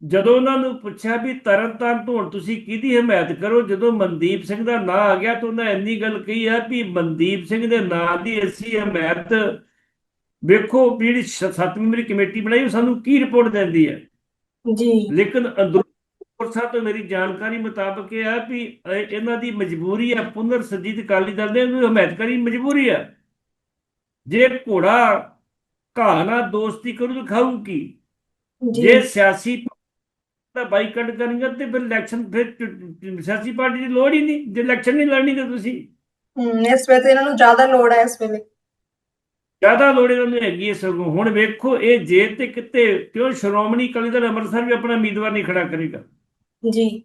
ਜਦੋਂ ਉਹਨਾਂ ਨੂੰ ਪੁੱਛਿਆ ਵੀ ਤਰਨਤਾਰਨ ਤੋਂ ਹੁਣ ਤੁਸੀਂ ਕਿਹਦੀ ਹਮਾਇਤ ਕਰੋ, ਜਦੋਂ ਮਨਦੀਪ ਸਿੰਘ ਦਾ ਨਾਂ ਆ ਗਿਆ ਤਾਂ ਉਹਨਾਂ ਇੰਨੀ ਗੱਲ ਕਹੀ ਆ ਵੀ ਮਨਦੀਪ ਸਿੰਘ ਦੇ ਨਾਂ ਦੀ ਅਸੀਂ ਹਮਾਇਤ ਵੇਖੋ ਵੀ ਜਿਹੜੀ ਸ- ਸੱਤ ਮੈਂਬਰੀ ਕਮੇਟੀ ਬਣਾਈ ਉਹ ਸਾਨੂੰ ਕੀ ਰਿਪੋਰਟ ਦਿੰਦੀ ਹੈ? ਜੀ। ਲੇਕਿਨ ਸਾਹਿਬ ਤੋਂ ਮੇਰੀ ਜਾਣਕਾਰੀ ਮੁਤਾਬਕ ਇਹ ਆ ਵੀ ਇਹ- ਇਹਨਾਂ ਦੀ ਮਜਬੂਰੀ ਹੈ ਪੁਨਰ ਸਰਜੀਤ ਅਕਾਲੀ ਦਲ ਦੇ ਨੂੰ ਹਮਾਇਤ ਕਰੀ ਮਜਬੂਰੀ ਹੈ। ਜੇ ਘੋੜਾ ਘਾਹ ਨਾਲ ਦੋਸਤੀ ਕਰੂ ਤਾਂ ਖਾਊ ਕੀ? ਜੀ। ਸਿਆਸੀ ਦਾ ਬਾਈਕਾਟ ਕਰਨਗੇ ਤੇ ਫਿਰ ਇਲੈਕਸ਼ਨ ਫਿਰ ਸਿਆਸੀ ਪਾਰਟੀ ਦੀ ਲੋੜ ਹੀ ਨਹੀਂ। ਜੇ ਇਲੈਕਸ਼ਨ ਨਹੀਂ ਲੜਨੀ ਤਾਂ ਤੁਸੀਂ? ਇਸ ਵੇਲੇ ਇਹਨਾਂ ਨੂੰ ਜ਼ਿਆਦਾ ਲੋੜ ਹੈ ਇਸ ਵੇਲੇ। ਜ਼ਿਆਦਾ ਲੋੜ ਨੂੰ ਹੈਗੀ ਸਗੋਂ। ਹੁਣ ਵੇਖੋ ਇਹ ਜੇ ਤੇ ਕਿਤੇ ਕਿਉਂ ਸ਼੍ਰੋਮਣੀ ਅਕਾਲੀ ਦਲ ਅੰਮ੍ਰਿਤਸਰ ਵੀ ਆਪਣਾ ਉਮੀਦਵਾਰ ਨਹੀਂ ਖੜਾ ਕਰੇਗਾ। ਜੀ।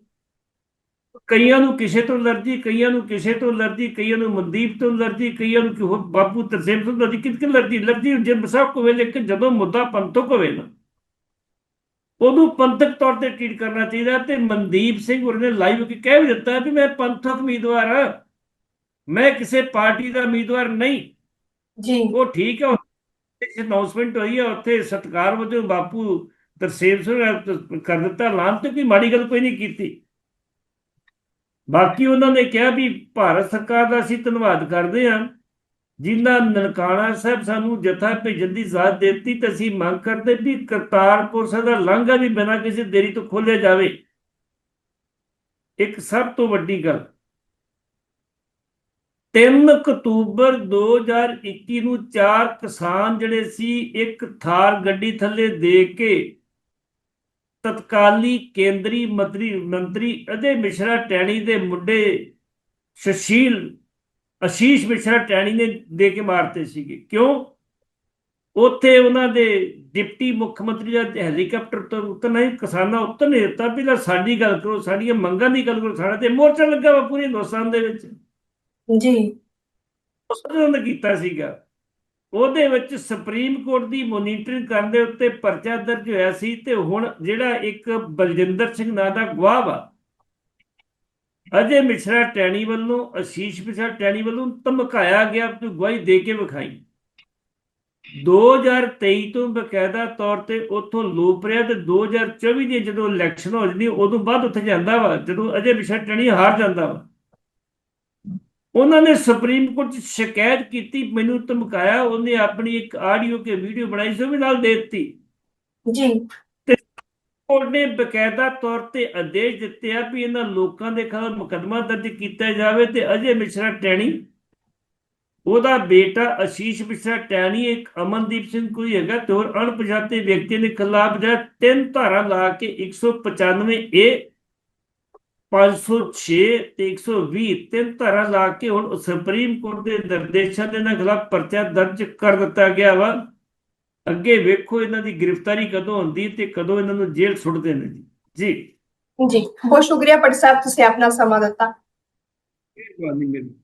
ਕਈਆਂ ਨੂੰ ਕਿਸੇ ਤੋਂ ਅਲਰਜੀ ਕਈਆਂ ਨੂੰ ਕਿਸੇ ਤੋਂ ਅਲਰਜੀ ਕਈਆਂ ਨੂੰ ਮਨਦੀਪ ਤੋਂ ਅਲਰਜੀ ਕਈਆਂ ਨੂੰ ਕਿ ਹੋਰ ਬਾਪੂ ਤਰਸੇਮ ਤੋਂ ਅਲਰਜੀ ਕਿਤ ਕਿ ਅਲਰਜੀ ਅਲਰਜੀ ਜੇ ਸਭ ਕੋ ਵੇਲੇ ਕਿ ਜਦੋਂ ਮੁੱਦਾ ਪੰਥਕ ਹੋਵੇ ਨਾ ਉਹਨੂੰ ਪੰਥਕ ਤੌਰ ਤੇ ਟ੍ਰੀਟ ਕਰਨਾ ਚਾਹੀਦਾ ਤੇ ਮਨਦੀਪ ਸਿੰਘ ਹੋਰ ਨੇ ਲਾਈਵ ਕਿ ਕਹਿ ਵੀ ਦਿੱਤਾ ਵੀ ਮੈਂ ਪੰਥਕ ਉਮੀਦਵਾਰ ਹਾਂ। ਮੈਂ ਕਿਸੇ ਪਾਰਟੀ ਦਾ ਉਮੀਦਵਾਰ ਨਹੀਂ। ਜੀ। ਉਹ ਠੀਕ ਹੈ ਅਨਾਉਂਸਮੈਂਟ ਹੋਈ ਹੈ, ਉੱਥੇ ਸਤਿਕਾਰ ਵਜੋਂ ਬਾਪੂ ਤਰਸੇਮ ਸਿੰਘ ਕਰ ਦਿੱਤਾ ਐਲਾਨ ਤੇ ਕੋਈ ਮਾੜੀ ਗੱਲ ਕੋਈ ਨਹੀਂ ਕੀਤੀ। ਬਾਕੀ ਉਹਨਾਂ ਨੇ ਕਿਹਾ ਵੀ ਭਾਰਤ ਸਰਕਾਰ ਦਾ ਅਸੀਂ ਧੰਨਵਾਦ ਕਰਦੇ ਹਾਂ, ਜਿਨ੍ਹਾਂ ਨਨਕਾਣਾ ਸਾਹਿਬ ਸਾਨੂੰ ਜਥਾ ਭੇਜਣ ਦੀ ਇਜਾਜ਼ਤ ਦਿੱਤੀ ਤੇ ਅਸੀਂ ਮੰਗ ਕਰਦੇ ਵੀ ਕਰਤਾਰਪੁਰ ਸਾਹਿਬ ਦਾ ਲਾਂਘਾ ਵੀ ਬਿਨਾਂ ਕਿਸੇ ਦੇਰੀ ਤੋਂ ਖੋਲ੍ਹਿਆ ਜਾਵੇ। ਇੱਕ ਸਭ ਤੋਂ ਵੱਡੀ ਗੱਲ 3 ਅਕਤੂਬਰ 2021 ਨੂੰ ਚਾਰ ਕਿਸਾਨ ਜਿਹੜੇ ਸੀ, ਇੱਕ ਥਾਰ ਗੱਡੀ ਥੱਲੇ ਦੇ ਕੇ ਤਤਕਾਲੀ ਕੇਂਦਰੀ ਮੰਤਰੀ ਮੰਤਰੀ ਅਜੇ ਮਿਸ਼ਰਾ ਟੈਣੀ ਦੇ ਮੁੰਡੇ ਸੁਸ਼ੀਲ, ਅਸ਼ੀਸ਼ ਮਿਸ਼ਰਾ ਟੈਣੀ ਨੇ ਦੇ ਕੇ ਮਾਰਤੇ ਸੀਗੇ। ਕਿਉਂ? ਉੱਥੇ ਉਹਨਾਂ ਦੇ ਡਿਪਟੀ ਮੁੱਖ ਮੰਤਰੀ ਦਾ ਹੈਲੀਕਾਪਟਰ ਤੋਂ ਉਤਰਨਾ ਹੀ ਕਿਸਾਨਾਂ ਉੱਤਰ ਦਿੱਤਾ। ਪਹਿਲਾਂ ਸਾਡੀ ਗੱਲ ਕਰੋ, ਸਾਡੀਆਂ ਮੰਗਾਂ ਦੀ ਗੱਲ ਕਰੋ, ਸਾਡਾ ਤੇ ਮੋਰਚਾ ਲੱਗਾ ਵਾ ਪੂਰੇ ਹਿੰਦੁਸਤਾਨ ਦੇ ਵਿੱਚ। ਜੀ। ਉਸਨੇ ਉਹਨੇ ਕੀਤਾ ਸੀਗਾ। ਉਹਦੇ ਵਿੱਚ ਸੁਪਰੀਮ ਕੋਰਟ ਦੀ ਮੋਨੀਟਰਿੰਗ ਕਰਨ ਦੇ ਉੱਤੇ ਪਰਚਾ ਦਰਜ ਹੋਇਆ ਸੀ ਤੇ ਹੁਣ ਜਿਹੜਾ ਇੱਕ ਬਲਜਿੰਦਰ ਸਿੰਘ ਨਾਂ ਦਾ ਗਵਾਹ ਵਾ, ਅਜੇ ਮਿਸ਼ਰਾ ਟੈਣੀ ਵੱਲੋਂ, ਅਸ਼ੀਸ਼ ਮਿਸ਼ਰਾ ਟੈਣੀ ਵੱਲੋਂ ਧਮਕਾਇਆ ਗਿਆ ਤੇ ਗਵਾਹੀ ਦੇ ਕੇ ਵਿਖਾਈ। 2023 ਤੋਂ ਬਕਾਇਦਾ ਤੌਰ ਤੇ ਉੱਥੋਂ ਲੋਪ ਰਿਹਾ ਤੇ 2024 ਦੀ ਜਦੋਂ ਇਲੈਕਸ਼ਨ ਹੋ ਜਾਂਦੀ ਉਦੋਂ ਬਾਅਦ ਉੱਥੇ ਜਾਂਦਾ ਵਾ, ਜਦੋਂ ਅਜੇ ਮਿਸ਼ਰਾ ਟੈਣੀ ਹਾਰ ਜਾਂਦਾ ਵਾ। ਉਹਨਾਂ ਨੇ ਸੁਪਰੀਮ ਕੋਰਟ 'ਚ ਸ਼ਿਕਾਇਤ ਕੀਤੀ ਮੈਨੂੰ ਧਮਕਾਇਆ ਉਹਨੇ ਆਪਣੀ ਇੱਕ ਆਡੀਓ ਕੇ ਵੀਡੀਓ ਬਣਾਈ ਸੀ ਉਹ ਵੀ ਨਾਲ ਦੇ ਦਿੱਤੀ। ਜੀ। ਕੋਰਟ ਨੇ ਬਕਾਇਦਾ ਤੌਰ ਤੇ ਆਦੇਸ਼ ਦਿੱਤੇ ਆ ਵੀ ਇਹਨਾਂ ਲੋਕਾਂ ਦੇ ਖਿਲਾਫ ਮੁਕੱਦਮਾ ਦਰਜ ਕੀਤਾ ਜਾਵੇ ਤੇ ਅਜੇ ਮਿਸ਼ਰਾ ਟੈਣੀ ਉਹਦਾ ਬੇਟਾ ਅਸ਼ੀਸ਼ ਮਿਸ਼ਰਾ ਟੈਣੀ ਇੱਕ ਅਮਨਦੀਪ ਸਿੰਘ ਕੋਈ ਹੈਗਾ ਤੇ ਹੋਰ ਅਣਪਛਾਤੇ ਵਿਅਕਤੀ ਦੇ ਖਿਲਾਫ ਜਿਹੜਾ ਤਿੰਨ ਧਾਰਾ ਲਾ ਕੇ 195 ਏ 506 ਤੇ 120 ਤਿੰਨ ਧਾਰਾ ਲਾ ਕੇ ਹੁਣ ਸੁਪਰੀਮ ਕੋਰਟ ਦੇ ਨਿਰਦੇਸ਼ਾਂ ਦੇ ਨਾਲ ਖਿਲਾਫ ਪਰਚਾ ਦਰਜ ਕਰ ਦਿੱਤਾ ਗਿਆ ਵਾ। ਅੱਗੇ ਵੇਖੋ ਇਹਨਾਂ ਦੀ ਗ੍ਰਿਫਤਾਰੀ ਕਦੋਂ ਹੁੰਦੀ ਤੇ ਕਦੋਂ ਇਹਨਾਂ ਨੂੰ ਜੇਲ੍ਹ ਸੁੱਟਦੇ ਨੇ। ਜੀ। ਜੀ ਜੀ ਬਹੁਤ ਸ਼ੁਕਰੀਆ ਪਟ ਸਾਹਿਬ ਤੁਸੀਂ ਆਪਣਾ ਸਮਾਂ ਦਿੱਤਾ। ਮਿਹਰਬਾਨੀ ਮੇਰੀ